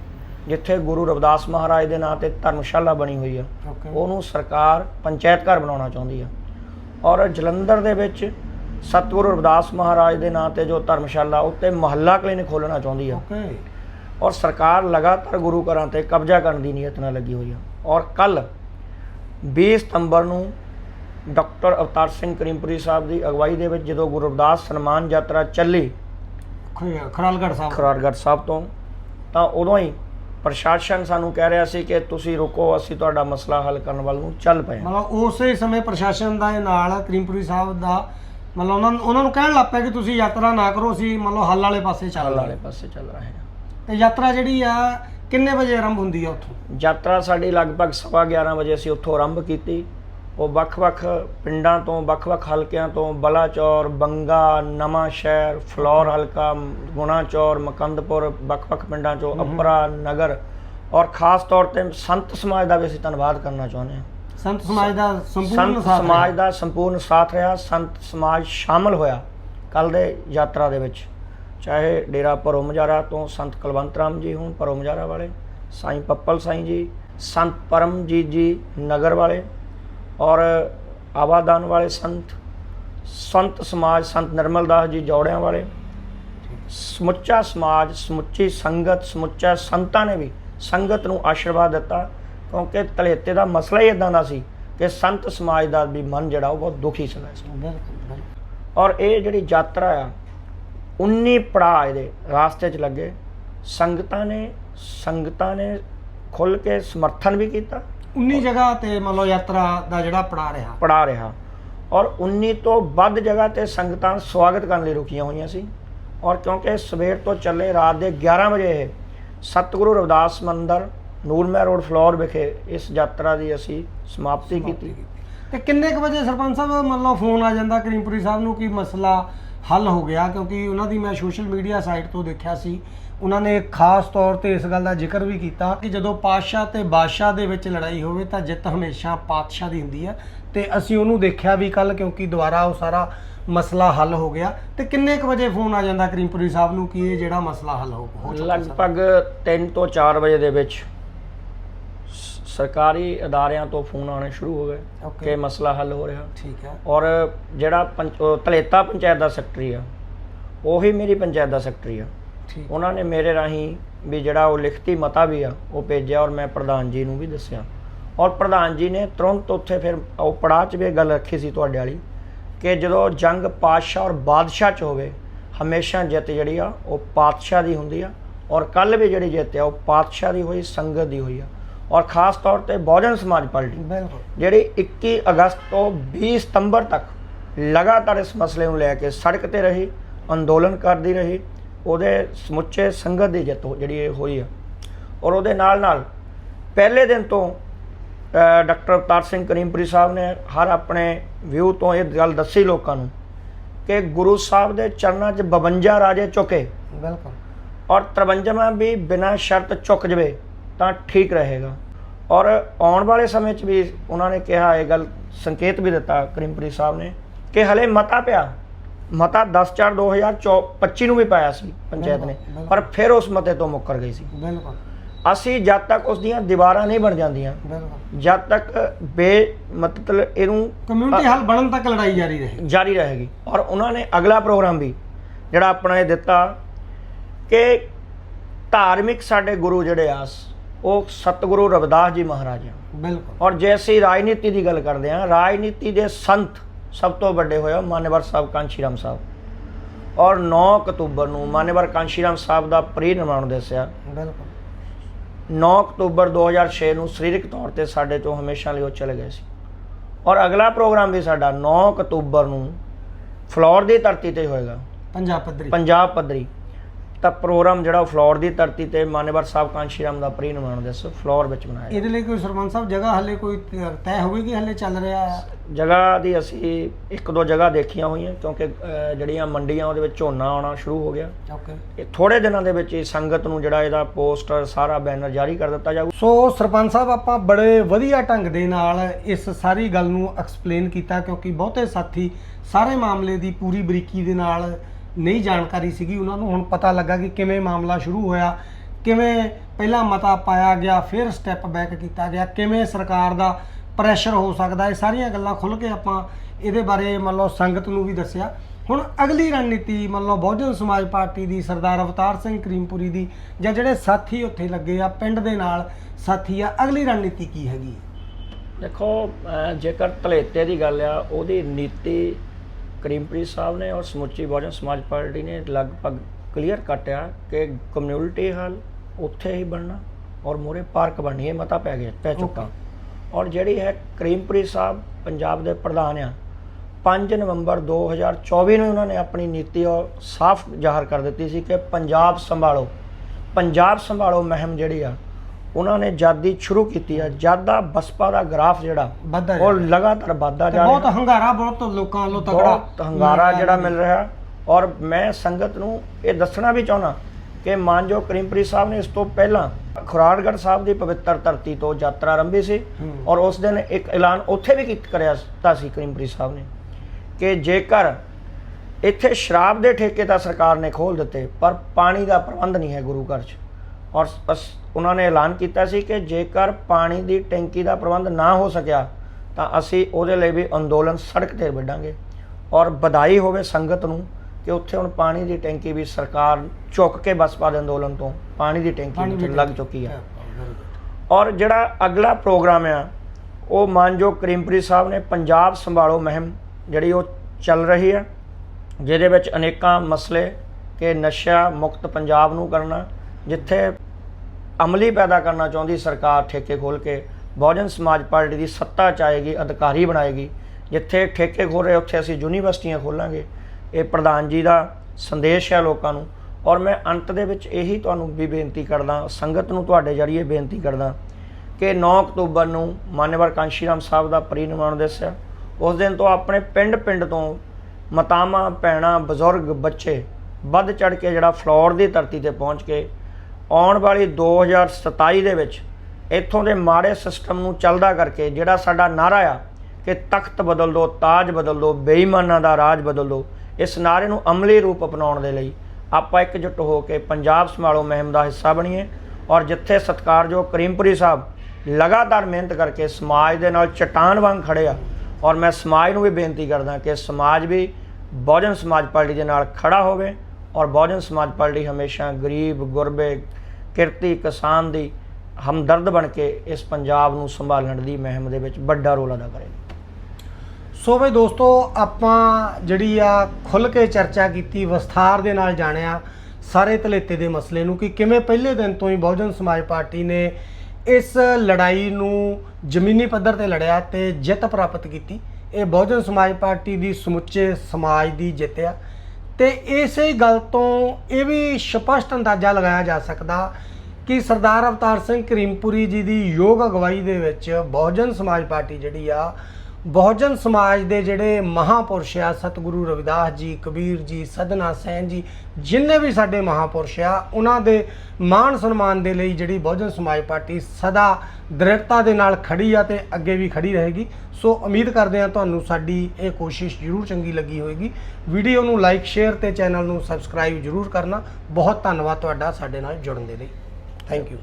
ਜਿੱਥੇ ਗੁਰੂ ਰਵਿਦਾਸ ਮਹਾਰਾਜ ਦੇ ਨਾਂ ਤੇ ਧਰਮਸ਼ਾਲਾ ਬਣੀ ਹੋਈ ਆ। ਉਹਨੂੰ ਸਰਕਾਰ ਪੰਚਾਇਤ ਘਰ ਬਣਾਉਣਾ ਚਾਹੁੰਦੀ ਆ। ਔਰ ਜਲੰਧਰ ਦੇ ਵਿੱਚ ਸਤਿਗੁਰੂ ਰਵਿਦਾਸ ਮਹਾਰਾਜ ਦੇ ਨਾਂ ਤੇ ਜੋ ਧਰਮਸ਼ਾਲਾ ਉੱਤੇ ਮਹੱਲਾ ਕਲੀਨਿਕ ਖੋਲ੍ਹਣਾ ਚਾਹੁੰਦੀ ਆ। ਔਰ ਸਰਕਾਰ ਲਗਾਤਾਰ ਗੁਰੂ ਘਰਾਂ ਤੇ ਕਬਜ਼ਾ ਕਰਨ ਦੀ ਨੀਅਤ ਨਾਲ ਲੱਗੀ ਹੋਈ ਆ। ਔਰ ਕੱਲ 20 ਸਤੰਬਰ ਨੂੰ ਡਾਕਟਰ ਅਵਤਾਰ ਸਿੰਘ ਕਰੀਮਪੁਰੀ ਸਾਹਿਬ ਦੀ ਅਗਵਾਈ ਦੇ ਵਿੱਚ ਜਦੋਂ ਗੁਰੂ ਰਵਿਦਾਸ ਸਨਮਾਨ ਯਾਤਰਾ ਚੱਲੀ ਖਰਾਲਗੜ੍ਹ ਸਾਹਿਬ ਖਰਾਰਗੜ੍ਹ ਸਾਹਿਬ ਤੋਂ। ਤਾਂ ਉਦੋਂ ਹੀ ਪ੍ਰਸ਼ਾਸਨ ਸਾਨੂੰ ਕਹਿ ਰਿਹਾ ਸੀ ਕਿ ਤੁਸੀਂ ਰੁਕੋ ਅਸੀਂ ਤੁਹਾਡਾ ਮਸਲਾ ਹੱਲ ਕਰਨ ਵੱਲ ਨੂੰ ਚੱਲ ਪਏ ਹਾਂ। ਮਤਲਬ ਉਸੇ ਸਮੇਂ ਪ੍ਰਸ਼ਾਸਨ ਦਾ ਇਹ ਨਾਲ ਕਰੀਮਪੁਰੀ ਸਾਹਿਬ ਦਾ ਮਤਲਬ ਉਹਨਾਂ ਨੂੰ ਉਹਨਾਂ ਨੂੰ ਕਹਿਣ ਲੱਗ ਪਿਆ ਕਿ ਤੁਸੀਂ ਯਾਤਰਾ ਨਾ ਕਰੋ ਅਸੀਂ ਮਤਲਬ ਹੱਲ ਵਾਲੇ ਪਾਸੇ ਚੱਲ ਹੱਲ ਵਾਲੇ ਪਾਸੇ ਚੱਲ ਰਹੇ ਹਾਂ। ਤੇ ਯਾਤਰਾ ਜਿਹੜੀ ਆ ਕਿੰਨੇ ਵਜੇ ਆਰੰਭ ਹੁੰਦੀ ਆ ਉੱਥੋਂ? ਯਾਤਰਾ ਸਾਡੀ ਲਗਭਗ ਸਵਾ 11 ਵਜੇ ਅਸੀਂ ਉੱਥੋਂ ਆਰੰਭ ਕੀਤੀ। ਉਹ ਵੱਖ-ਵੱਖ ਪਿੰਡਾਂ ਤੋਂ ਵੱਖ-ਵੱਖ ਹਲਕਿਆਂ ਤੋਂ ਬਲਾਚੌਰ ਬੰਗਾ ਨਵਾਂ ਸ਼ਹਿਰ ਫਲੋਰ ਹਲਕਾ ਗੁਣਾਚੌਰ ਮਕੰਦਪੁਰ ਵੱਖ-ਵੱਖ ਪਿੰਡਾਂ ਚੋਂ ਅਪਰਾ ਨਗਰ। ਔਰ ਖਾਸ ਤੌਰ ਤੇ ਸੰਤ ਸਮਾਜ ਦਾ ਵੀ ਅਸੀਂ ਧੰਨਵਾਦ ਕਰਨਾ ਚਾਹੁੰਦੇ ਹਾਂ। ਸੰਤ ਸਮਾਜ ਦਾ ਸੰਪੂਰਨ ਸੰਤ ਸਾਥ ਸਮਾਜ। ਦਾ ਸੰਪੂਰਨ ਸਾਥ ਰਿਹਾ। ਸੰਤ ਸਮਾਜ ਸ਼ਾਮਲ ਹੋਇਆ ਕੱਲ ਦੇ ਯਾਤਰਾ ਦੇ ਵਿੱਚ। ਚਾਹੇ ਡੇਰਾ ਭਰੋ ਮਜਾਰਾ ਤੋਂ ਸੰਤ ਕੁਲਵੰਤ ਰਾਮ ਜੀ ਹੋਣ ਭਰੋ ਮਜਾਰਾ ਵਾਲੇ ਸਾਈਂ ਪੱਪਲ ਸਾਈਂ ਜੀ ਸੰਤ ਪਰਮਜੀਤ ਜੀ ਨਗਰ ਵਾਲੇ ਔਰ ਆਵਾਦਾਨ ਵਾਲੇ ਸੰਤ ਸੰਤ ਸਮਾਜ ਸੰਤ ਨਿਰਮਲ ਦਾਸ ਜੀ ਜੋੜਿਆਂ ਵਾਲੇ ਸਮੁੱਚਾ ਸਮਾਜ ਸਮੁੱਚੀ ਸੰਗਤ ਸਮੁੱਚਾ ਸੰਤਾਂ ਨੇ ਵੀ ਸੰਗਤ ਨੂੰ ਆਸ਼ੀਰਵਾਦ ਦਿੱਤਾ ਕਿਉਂਕਿ ਧਲੇਤੇ ਦਾ ਮਸਲਾ ਹੀ ਇਦਾਂ ਦਾ ਸੀ ਕਿ ਸੰਤ ਸਮਾਜ ਦਾ ਵੀ ਮਨ ਜਿਹੜਾ ਉਹ ਬਹੁਤ ਦੁਖੀ ਬਿਲਕੁਲ। ਔਰ ਇਹ ਜਿਹੜੀ ਯਾਤਰਾ ਆ 19 ਪੜਾਅ ਇਹਦੇ ਰਾਸਤੇ 'ਚ ਲੱਗੇ। ਸੰਗਤਾਂ ਨੇ ਸੰਗਤਾਂ ਨੇ ਖੁੱਲ ਕੇ ਸਮਰਥਨ ਵੀ ਕੀਤਾ। 19 ਜਗ੍ਹਾ ਤੇ ਮਤਲਬ ਯਾਤਰਾ ਦਾ ਜਿਹੜਾ ਪੜਾ ਰਿਹਾ। ਪੜਾ ਰਿਹਾ। ਔਰ 19 ਤੋਂ ਵੱਧ ਜਗ੍ਹਾ ਤੇ ਸੰਗਤਾਂ ਸਵਾਗਤ ਕਰਨ ਲਈ ਰੁਕੀਆਂ ਹੋਈਆਂ ਸੀ। ਔਰ ਕਿਉਂਕਿ ਸਵੇਰ ਤੋਂ ਚੱਲੇ ਰਾਤ ਦੇ 11 ਵਜੇ ਸਤਿਗੁਰੂ ਰਵਿਦਾਸ ਮੰਦਰ ਨੂਰਮਹਿਰ ਰੋਡ ਫਲੋਰ ਵਿਖੇ ਇਸ ਯਾਤਰਾ ਦੀ ਅਸੀਂ ਸਮਾਪਤੀ ਕੀਤੀ। ਤੇ ਕਿੰਨੇ ਕੁ ਵਜੇ ਸਰਪੰਚ ਸਾਹਿਬ ਮਤਲਬ ਫੋਨ ਆ ਜਾਂਦਾ ਕਰੀਮਪੁਰੀ ਸਾਹਿਬ ਨੂੰ ਕਿ ਮਸਲਾ ਹੱਲ ਹੋ ਗਿਆ? ਕਿਉਂਕਿ ਉਹਨਾਂ ਦੀ ਮੈਂ ਸੋਸ਼ਲ ਮੀਡੀਆ ਸਾਈਟ ਤੋਂ ਦੇਖਿਆ ਸੀ ਉਹਨਾਂ ਨੇ ਖਾਸ ਤੌਰ ਤੇ ਇਸ ਗੱਲ ਦਾ ਜ਼ਿਕਰ ਵੀ ਕੀਤਾ ਕਿ ਜਦੋਂ ਪਾਤਸ਼ਾਹ ਤੇ ਬਾਦਸ਼ਾਹ ਦੇ ਵਿੱਚ ਲੜਾਈ ਹੋਵੇ ਤਾਂ ਜਿੱਤ ਹਮੇਸ਼ਾ ਪਾਤਸ਼ਾਹ ਦੀ ਹੁੰਦੀ ਹੈ ਤੇ ਅਸੀਂ ਉਹਨੂੰ ਦੇਖਿਆ ਵੀ ਕੱਲ ਕਿਉਂਕਿ ਦੁਬਾਰਾ ਉਹ ਸਾਰਾ ਮਸਲਾ ਹੱਲ ਹੋ ਗਿਆ ਤੇ ਕਿੰਨੇ ਕੁ ਵਜੇ ਫੋਨ ਆ ਜਾਂਦਾ ਕਰੀਮਪੁਰੀ ਸਾਹਿਬ ਨੂੰ ਕਿ ਇਹ ਜਿਹੜਾ ਮਸਲਾ ਹੱਲ ਹੋ ਹੋ ਚੁੱਕਾ ਸਰ? ਲਗਭਗ 3 ਤੋਂ 4 ਵਜੇ ਦੇ ਵਿੱਚ ਸ- ਸਰਕਾਰੀ ਅਦਾਰਿਆਂ ਤੋਂ ਫੋਨ ਆਉਣੇ ਸ਼ੁਰੂ ਹੋ ਗਏ Okay. ਕਿ ਮਸਲਾ ਹੱਲ ਹੋ ਰਿਹਾ ਠੀਕ ਹੈ ਔਰ ਜਿਹੜਾ ਪੰਚ- ਉਹ ਧਲੇਤਾ ਪੰਚਾਇਤ ਦਾ ਸੈਕਟਰੀ ਆ ਉਹੀ ਮੇਰੀ ਪੰਚਾਇਤ ਦਾ ਸੈਕਟਰੀ ਆ ਉਹਨਾਂ ਨੇ ਮੇਰੇ ਰਾਹੀਂ ਵੀ ਜਿਹੜਾ ਉਹ ਲਿਖਤੀ ਮਤਾ ਵੀ ਆ ਉਹ ਭੇਜਿਆ ਔਰ ਮੈਂ ਪ੍ਰਧਾਨ ਜੀ ਨੂੰ ਵੀ ਦੱਸਿਆ। ਔਰ ਪ੍ਰਧਾਨ ਜੀ ਨੇ ਤੁਰੰਤ ਉੱਥੇ ਫਿਰ ਉਹ ਪੜਾਅ 'ਚ ਵੀ ਗੱਲ ਰੱਖੀ ਸੀ ਤੁਹਾਡੇ ਵਾਲੀ ਕਿ ਜਦੋਂ ਜੰਗ ਪਾਤਸ਼ਾਹ ਔਰ ਬਾਦਸ਼ਾਹ 'ਚ ਹੋਵੇ ਹਮੇਸ਼ਾ ਜਿੱਤ ਜਿਹੜੀ ਆ ਉਹ ਪਾਤਸ਼ਾਹ ਦੀ ਹੁੰਦੀ ਆ। ਔਰ ਕੱਲ ਵੀ ਜਿਹੜੀ ਜਿੱਤ ਆ ਉਹ ਪਾਤਸ਼ਾਹ ਦੀ ਹੋਈ ਸੰਗਤ ਦੀ ਹੋਈ ਆ। ਔਰ ਖਾਸ ਤੌਰ ਤੇ ਬਹੁਜਨ ਸਮਾਜ ਪਾਰਟੀ ਜਿਹੜੀ 21 ਅਗਸਤ ਤੋਂ 20 ਸਤੰਬਰ ਤੱਕ ਲਗਾਤਾਰ ਇਸ ਮਸਲੇ ਨੂੰ ਲੈ ਕੇ ਸੜਕ ਤੇ ਰਹੀ ਅੰਦੋਲਨ ਕਰਦੀ ਰਹੀ। ਉਹਦੇ ਸਮੁੱਚੇ ਸੰਗਤ ਦੀ ਜਿੱਤ ਜਿਹੜੀ ਇਹ ਹੋਈ ਆ। ਔਰ ਉਹਦੇ ਨਾਲ ਨਾਲ ਪਹਿਲੇ ਦਿਨ ਤੋਂ ਡਾਕਟਰ ਅਵਤਾਰ ਸਿੰਘ ਕਰੀਮਪੁਰੀ ਸਾਹਿਬ ਨੇ ਹਰ ਆਪਣੇ ਵਿਊ ਤੋਂ ਇਹ ਗੱਲ ਦੱਸੀ ਲੋਕਾਂ ਨੂੰ ਕਿ ਗੁਰੂ ਸਾਹਿਬ ਦੇ ਚਰਨਾਂ 'ਚ 52 ਰਾਜੇ ਝੁਕੇ ਬਿਲਕੁਲ। ਔਰ 53ਵਾਂ ਵੀ ਬਿਨਾਂ ਸ਼ਰਤ ਝੁਕ ਜਵੇ ਤਾਂ ਠੀਕ ਰਹੇਗਾ। ਔਰ ਆਉਣ ਵਾਲੇ ਸਮੇਂ 'ਚ ਵੀ ਉਹਨਾਂ ਨੇ ਕਿਹਾ ਇਹ ਗੱਲ ਸੰਕੇਤ ਵੀ ਦਿੱਤਾ ਕਰੀਮਪੁਰੀ ਸਾਹਿਬ ਨੇ ਕਿ ਹਲੇ ਮਤਾ ਪਿਆ। ਮਤਾ 10 4 2025 ਨੂੰ ਵੀ ਪਾਇਆ ਸੀ ਪੰਚਾਇਤ ਨੇ। ਪਰ ਫਿਰ ਉਸ ਮਤੇ ਤੋਂ ਮੁੱਕਰ ਗਈ ਸੀ। ਬਿਲਕੁਲ। ਅਸੀਂ ਜਦ ਤੱਕ ਉਸ ਦੀਆਂ ਦੀਵਾਰਾਂ ਨਹੀਂ ਬਣ ਜਾਂਦੀਆਂ ਜਦ ਤੱਕ ਬੇ ਮਤਲਬ ਇਹਨੂੰ ਕਮਿਊਨਿਟੀ ਹੱਲ ਬਣਨ ਤੱਕ ਲੜਾਈ ਜਾਰੀ ਰਹੇ। ਜਾਰੀ ਰਹੇਗੀ। ਔਰ ਉਹਨਾਂ ਨੇ ਅਗਲਾ ਪ੍ਰੋਗਰਾਮ ਵੀ ਜਿਹੜਾ ਆਪਣਾ ਇਹ ਦਿੱਤਾ ਕਿ ਧਾਰਮਿਕ ਸਾਡੇ ਗੁਰੂ ਜਿਹੜੇ ਆ ਉਹ ਸਤਿਗੁਰੂ ਰਵਿਦਾਸ ਜੀ ਮਹਾਰਾਜ ਆ। ਬਿਲਕੁਲ। ਔਰ ਜੇ ਅਸੀਂ ਰਾਜਨੀਤੀ ਦੀ ਗੱਲ ਕਰਦੇ ਹਾਂ ਰਾਜਨੀਤੀ ਦੇ ਸੰਤ ਸਭ ਤੋਂ ਵੱਡੇ ਹੋਏ ਆ ਮਾਨਵਰ ਸਾਹਿਬ ਕਾਂਸ਼ੀ ਰਾਮ ਸਾਹਿਬ। ਔਰ 9 ਅਕਤੂਬਰ ਨੂੰ ਮਾਨਵਰ ਕਾਂਸ਼ੀ ਰਾਮ ਸਾਹਿਬ ਦਾ ਪ੍ਰੀ ਨਿਰਮਾਣ ਦੱਸਿਆ ਬਿਲਕੁਲ। 9 ਅਕਤੂਬਰ 2006 ਨੂੰ ਸਰੀਰਕ ਤੌਰ ਤੇ ਸਾਡੇ ਤੋਂ ਹਮੇਸ਼ਾ ਲਈ ਉਹ ਚਲੇ ਗਏ ਸੀ। ਔਰ ਅਗਲਾ ਪ੍ਰੋਗਰਾਮ ਵੀ ਸਾਡਾ 9 ਅਕਤੂਬਰ ਨੂੰ ਫਲੋਰ ਦੀ ਧਰਤੀ ਤੇ ਹੋਏਗਾ। ਪੰਜਾਬ ਪੱਧਰੀ। ਪੰਜਾਬ ਪੱਧਰੀ। ਤਾਂ ਪ੍ਰੋਗਰਾਮ ਜਿਹੜਾ ਫਲੋਰ ਦੀ ਧਰਤੀ ਤੇ ਮਾਨਵਰ ਸਾਹਿਬ ਕਾਂਸ਼ੀ ਰਾਮ ਦਾ ਪ੍ਰੀ ਨਿਰਮਾਣ ਦਿਵਸ ਫਲੋਰ ਵਿੱਚ ਮਨਾਇਆ ਇਹਦੇ ਲਈ ਕੋਈ ਸਰਪੰਚ ਸਾਹਿਬ ਜਗ੍ਹਾ ਹੱਲੇ ਕੋਈ ਤੈਅ ਹੋਵੇਗੀ ਕਿ ਹੱਲੇ ਚੱਲ ਰਿਹਾ? ਜਗ੍ਹਾ ਦੀ ਅਸੀਂ ਇੱਕ ਦੋ ਜਗ੍ਹਾ ਦੇਖੀਆਂ ਹੋਈਆਂ ਕਿਉਂਕਿ ਜਿਹੜੀਆਂ ਮੰਡੀਆਂ ਉਹਦੇ ਵਿੱਚ ਝੋਨਾ ਆਉਣਾ ਸ਼ੁਰੂ ਹੋ ਗਿਆ। ਓਕੇ। ਇਹ ਥੋੜੇ ਦਿਨਾਂ ਦੇ ਵਿੱਚ ਹੀ ਸੰਗਤ ਨੂੰ ਜਿਹੜਾ ਇਹਦਾ ਪੋਸਟਰ ਸਾਰਾ ਬੈਨਰ ਜਾਰੀ ਕਰ ਦਿੱਤਾ ਜਾਊ। ਸੋ ਸਰਪੰਚ ਸਾਹਿਬ ਆਪਾਂ ਬੜੇ ਵਧੀਆ ਢੰਗ ਦੇ ਨਾਲ ਇਸ ਸਾਰੀ ਗੱਲ ਨੂੰ ਐਕਸਪਲੇਨ ਕੀਤਾ ਕਿਉਂਕਿ ਬਹੁਤੇ ਸਾਥੀ ਸਾਰੇ ਮਾਮਲੇ ਦੀ ਪੂਰੀ ਬਰੀਕੀ ਦੇ ਨਾਲ ਨਹੀਂ ਜਾਣਕਾਰੀ ਸੀਗੀ, ਉਹਨਾਂ ਨੂੰ ਹੁਣ ਪਤਾ ਲੱਗਾ ਕਿ ਕਿਵੇਂ ਮਾਮਲਾ ਸ਼ੁਰੂ ਹੋਇਆ, ਕਿਵੇਂ ਪਹਿਲਾ ਮਤਾ ਪਾਇਆ ਗਿਆ, ਫਿਰ ਸਟੈਪ ਬੈਕ ਕੀਤਾ ਗਿਆ, ਕਿਵੇਂ ਸਰਕਾਰ ਦਾ ਪ੍ਰੈਸ਼ਰ ਹੋ ਸਕਦਾ, ਇਹ ਸਾਰੀਆਂ ਗੱਲਾਂ ਖੁੱਲ ਕੇ ਆਪਾਂ ਇਹਦੇ ਬਾਰੇ ਮੰਨ ਲਓ ਸੰਗਤ ਨੂੰ ਵੀ ਦੱਸਿਆ। ਹੁਣ ਅਗਲੀ ਰਣਨੀਤੀ ਮੰਨ ਲਓ ਬਹੁਜਨ ਸਮਾਜ ਪਾਰਟੀ ਦੀ ਸਰਦਾਰ ਅਵਤਾਰ ਸਿੰਘ ਕਰੀਮਪੁਰੀ ਦੀ ਜਾਂ ਜਿਹੜੇ ਸਾਥੀ ਉੱਥੇ ਲੱਗੇ ਆ, ਪਿੰਡ ਦੇ ਨਾਲ ਸਾਥੀ ਆ, ਅਗਲੀ ਰਣਨੀਤੀ ਕੀ ਹੈਗੀ? ਦੇਖੋ ਜੇਕਰ ਧਲੇਤੇ ਦੀ ਗੱਲ ਆ, ਉਹਦੀ ਨੀਤੀ ਕਰੀਮਪ੍ਰੀਤ ਸਾਹਿਬ ਨੇ ਔਰ ਸਮੁੱਚੀ ਬਹੁਜਨ ਸਮਾਜ ਪਾਰਟੀ ਨੇ ਲਗਭਗ ਕਲੀਅਰ ਕੱਟਿਆ ਕਿ ਕਮਿਊਨਿਟੀ ਹਾਲ ਉੱਥੇ ਹੀ ਬਣਨਾ ਔਰ ਮੂਰੇ ਪਾਰਕ ਬਣਨੀ ਇਹ ਮਤਾ ਪੈ ਗਿਆ ਪੈ ਚੁੱਕਾ। ਔਰ ਜਿਹੜੀ ਹੈ ਕਰੀਮਪ੍ਰੀਤ ਸਾਹਿਬ ਪੰਜਾਬ ਦੇ ਪ੍ਰਧਾਨ ਆ 5 ਨਵੰਬਰ 2024 ਨੂੰ ਉਹਨਾਂ ਨੇ ਆਪਣੀ ਨੀਤੀ ਉਹ ਸਾਫ਼ ਜ਼ਾਹਰ ਕਰ ਦਿੱਤੀ ਸੀ ਕਿ ਪੰਜਾਬ ਸੰਭਾਲੋ। ਪੰਜਾਬ ਸੰਭਾਲੋ ਮਹਿਮ ਜਿਹੜੀ ਆ ਉਹਨਾਂ ਨੇ ਜਦ ਸ਼ੁਰੂ ਕੀਤੀ ਆ। ਜਦ ਬਸਪਾ ਦਾ ਗ੍ਰਾਫ ਜਿਹੜਾ ਵੱਧਦਾ ਉਹ ਲਗਾਤਾਰ ਵੱਧਦਾ ਤੇ ਜਾ ਬਹੁਤ ਰਿਹਾ ਹੰਗਾਰਾ ਬਹੁਤ ਲੋਕਾਂ ਵੱਲੋਂ ਬਹੁਤ ਹੰਗਾਰਾ ਜਿਹੜਾ ਮਿਲ ਰਿਹਾ। ਔਰ ਮੈਂ ਸੰਗਤ ਨੂੰ ਇਹ ਦੱਸਣਾ ਵੀ ਚਾਹੁੰਦਾ ਕਿ ਮਾਨਜੋ ਕਰੀਮਪ੍ਰੀਤ ਸਾਹਿਬ ਨੇ ਇਸ ਤੋਂ ਪਹਿਲਾਂ ਖੁਰਾੜਗੜ੍ਹ ਸਾਹਿਬ ਦੀ ਪਵਿੱਤਰ ਧਰਤੀ ਤੋਂ ਯਾਤਰਾ ਆਰੰਭੀ ਸੀ ਹੂੰ। ਔਰ ਉਸ ਦਿਨ ਇੱਕ ਐਲਾਨ ਉੱਥੇ ਵੀ ਕੀਤਾ ਕਰਿਆ ਤਾ ਸੀ ਕਰੀਮਪ੍ਰੀਤ ਸਾਹਿਬ ਨੇ ਕਿ ਜੇਕਰ ਇੱਥੇ ਸ਼ਰਾਬ ਦੇ ਠੇਕੇ ਤਾਂ ਸਰਕਾਰ ਨੇ ਖੋਲ ਦਿੱਤੇ ਪਰ ਪਾਣੀ ਦਾ ਪ੍ਰਬੰਧ ਨਹੀਂ ਹੈ ਗੁਰੂ ਘਰ 'ਚ। ਔਰ ਉਹਨਾਂ ਨੇ ਐਲਾਨ ਕੀਤਾ ਸੀ ਕਿ ਜੇਕਰ ਪਾਣੀ ਦੀ ਟੈਂਕੀ ਦਾ ਪ੍ਰਬੰਧ ਨਾ ਹੋ ਸਕਿਆ ਤਾਂ ਅਸੀਂ ਉਹਦੇ ਲਈ ਵੀ ਅੰਦੋਲਨ ਸੜਕ ਤੇ ਵਿੱਢਾਂਗੇ ਔਰ ਵਧਾਈ ਹੋਵੇ ਸੰਗਤ ਨੂੰ ਕਿ ਉੱਥੇ ਹੁਣ ਪਾਣੀ ਦੀ ਟੈਂਕੀ ਵੀ ਸਰਕਾਰ ਚੁੱਕ ਕੇ ਬਸਪਾ ਦੇ ਅੰਦੋਲਨ ਤੋਂ ਪਾਣੀ ਦੀ ਟੈਂਕੀ ਲੱਗ। ਚੁੱਕੀ ਹੈ. ਔਰ ਜਿਹੜਾ ਅਗਲਾ ਪ੍ਰੋਗਰਾਮ ਆ ਉਹ ਮਾਨਯੋਗ ਕਰੀਮਪ੍ਰੀਤ ਸਾਹਿਬ ਨੇ ਪੰਜਾਬ ਸੰਭਾਲੋ ਮਹਿਮ ਜਿਹੜੀ ਉਹ ਚੱਲ ਰਹੀ ਹੈ ਜਿਹਦੇ ਵਿੱਚ ਅਨੇਕਾਂ ਮਸਲੇ ਕਿ ਨਸ਼ਾ ਮੁਕਤ ਪੰਜਾਬ ਨੂੰ ਕਰਨਾ ਜਿੱਥੇ ਅਮਲੀ ਪੈਦਾ ਕਰਨਾ ਚਾਹੁੰਦੀ ਸਰਕਾਰ ਠੇਕੇ ਖੋਲ ਕੇ ਬਹੁਜਨ ਸਮਾਜ ਪਾਰਟੀ ਦੀ ਸੱਤਾ ਚ ਆਏਗੀ, ਅਧਿਕਾਰੀ ਬਣਾਏਗੀ। ਜਿੱਥੇ ਠੇਕੇ ਖੋਲ ਰਹੇ, ਉੱਥੇ ਅਸੀਂ ਯੂਨੀਵਰਸਿਟੀਆਂ ਖੋਲਾਂਗੇ। ਇਹ ਪ੍ਰਧਾਨ ਜੀ ਦਾ ਸੰਦੇਸ਼ ਹੈ ਲੋਕਾਂ ਨੂੰ। ਔਰ ਮੈਂ ਅੰਤ ਦੇ ਵਿੱਚ ਇਹੀ ਤੁਹਾਨੂੰ ਵੀ ਬੇਨਤੀ ਕਰਦਾ, ਸੰਗਤ ਨੂੰ ਤੁਹਾਡੇ ਜਰੀਏ ਬੇਨਤੀ ਕਰਦਾ ਕਿ 9 ਅਕਤੂਬਰ ਨੂੰ ਮਾਨਵਰ ਕਾਂਸ਼ੀਰਾਮ ਸਾਹਿਬ ਦਾ ਪਰਿਨਿਰਵਾਣ ਦਿਵਸ ਹੈ। ਉਸ ਦਿਨ ਤੋਂ ਆਪਣੇ ਪਿੰਡ-ਪਿੰਡ ਤੋਂ ਮਾਤਾਵਾਂ, ਭੈਣਾਂ, ਬਜ਼ੁਰਗ, ਬੱਚੇ ਵੱਧ ਚੜ ਕੇ ਜਿਹੜਾ ਫਲੋਰ ਦੀ ਧਰਤੀ ਤੇ ਪਹੁੰਚ ਕੇ ਆਉਣ ਵਾਲੀ 2027 ਦੇ ਵਿੱਚ ਇੱਥੋਂ ਦੇ ਮਾੜੇ ਸਿਸਟਮ ਨੂੰ ਚੱਲਦਾ ਕਰਕੇ ਜਿਹੜਾ ਸਾਡਾ ਨਾਰਾ ਆ ਕਿ ਤਖਤ ਬਦਲ ਦਿਓ ਤਾਜ ਬਦਲ ਦਿਓ ਬੇਈਮਾਨਾਂ ਦਾ ਰਾਜ ਬਦਲ ਦਿਓ ਇਸ ਨਾਰੇ ਨੂੰ ਅਮਲੀ ਰੂਪ ਅਪਣਾਉਣ ਦੇ ਲਈ ਆਪਾਂ ਇਕਜੁੱਟ ਹੋ ਕੇ ਪੰਜਾਬ ਸੰਭਾਲੋ ਮੁਹਿੰਮ ਦਾ ਹਿੱਸਾ ਬਣੀਏ ਔਰ ਜਿੱਥੇ ਸਤਿਕਾਰਯੋਗ ਕਰੀਮਪੁਰੀ ਸਾਹਿਬ ਲਗਾਤਾਰ ਮਿਹਨਤ ਕਰਕੇ ਸਮਾਜ ਦੇ ਨਾਲ ਚਟਾਨ ਵਾਂਗ ਖੜੇ ਆ, ਔਰ ਮੈਂ ਸਮਾਜ ਨੂੰ ਵੀ ਬੇਨਤੀ ਕਰਦਾ ਕਿ ਸਮਾਜ ਵੀ ਬਹੁਜਨ ਸਮਾਜ ਪਾਰਟੀ ਦੇ ਨਾਲ ਖੜਾ ਹੋਵੇ ਔਰ ਬਹੁਜਨ ਸਮਾਜ ਪਾਰਟੀ ਹਮੇਸ਼ਾ ਗਰੀਬ, ਗੁਰਬੇ ਕਿਰਤੀ ਕਿਸਾਨ ਦੀ ਹਮਦਰਦ ਬਣ ਕੇ ਇਸ ਪੰਜਾਬ ਨੂੰ ਸੰਭਾਲਣ ਦੀ ਮੁਹਿੰਮ ਦੇ ਵਿੱਚ ਵੱਡਾ ਰੋਲ ਅਦਾ ਕਰੇ। ਸੋ ਬਈ ਦੋਸਤੋ, ਆਪਾਂ ਜਿਹੜੀ ਆ ਖੁੱਲ ਕੇ ਚਰਚਾ ਕੀਤੀ, ਵਿਸਥਾਰ ਦੇ ਨਾਲ ਜਾਣਿਆ ਸਾਰੇ ਧਲੇਤੇ ਦੇ ਮਸਲੇ ਨੂੰ ਕਿ ਕਿਵੇਂ ਪਹਿਲੇ ਦਿਨ ਤੋਂ ਹੀ ਬਹੁਜਨ ਸਮਾਜ ਪਾਰਟੀ ਨੇ ਇਸ ਲੜਾਈ ਨੂੰ ਜ਼ਮੀਨੀ ਪੱਧਰ ਤੇ ਲੜਿਆ ਤੇ ਜਿੱਤ ਪ੍ਰਾਪਤ ਕੀਤੀ। ਇਹ ਬਹੁਜਨ ਸਮਾਜ ਪਾਰਟੀ ਦੀ ਸਮੁੱਚੇ ਸਮਾਜ ਦੀ ਜਿੱਤ ਆ। ਤੇ ਇਸੇ ਗੱਲ ਤੋਂ ਇਹ ਵੀ ਸਪਸ਼ਟ ਅੰਦਾਜ਼ਾ ਲਗਾਇਆ ਜਾ ਸਕਦਾ ਕਿ ਸਰਦਾਰ ਅਵਤਾਰ ਸਿੰਘ ਕਰੀਮਪੁਰੀ ਜੀ ਦੀ ਯੋਗ ਅਗਵਾਈ ਦੇ ਵਿੱਚ ਬਹੁਜਨ ਸਮਾਜ ਪਾਰਟੀ ਜਿਹੜੀ ਆ ਬਹੁਜਨ ਸਮਾਜ ਦੇ ਜਿਹੜੇ ਮਹਾਪੁਰਸ਼ ਆ, ਸਤਿਗੁਰੂ ਰਵਿਦਾਸ ਜੀ, ਕਬੀਰ ਜੀ, ਸਦਨਾ ਸੈਨ ਜੀ, ਜਿੰਨੇ ਵੀ ਸਾਡੇ ਮਹਾਪੁਰਸ਼ ਆ, ਉਹਨਾਂ ਦੇ ਮਾਣ ਸਨਮਾਨ ਦੇ ਲਈ ਜਿਹੜੀ ਬਹੁਜਨ ਸਮਾਜ ਪਾਰਟੀ ਸਦਾ ਦ੍ਰਿੜਤਾ ਦੇ ਨਾਲ ਖੜੀ ਆ ਤੇ ਅੱਗੇ ਵੀ ਖੜੀ ਰਹੇਗੀ। ਸੋ ਉਮੀਦ ਕਰਦੇ ਆ ਤੁਹਾਨੂੰ ਸਾਡੀ ਇਹ ਕੋਸ਼ਿਸ਼ ਜ਼ਰੂਰ ਚੰਗੀ ਲੱਗੀ ਹੋਵੇਗੀ ਵੀਡੀਓ ਨੂੰ ਲਾਈਕ, ਸ਼ੇਅਰ ਤੇ ਚੈਨਲ ਨੂੰ ਸਬਸਕ੍ਰਾਈਬ ਜ਼ਰੂਰ ਕਰਨਾ। ਬਹੁਤ ਧੰਨਵਾਦ ਤੁਹਾਡਾ ਸਾਡੇ ਨਾਲ ਜੁੜਨ ਦੇ ਲਈ। Thank you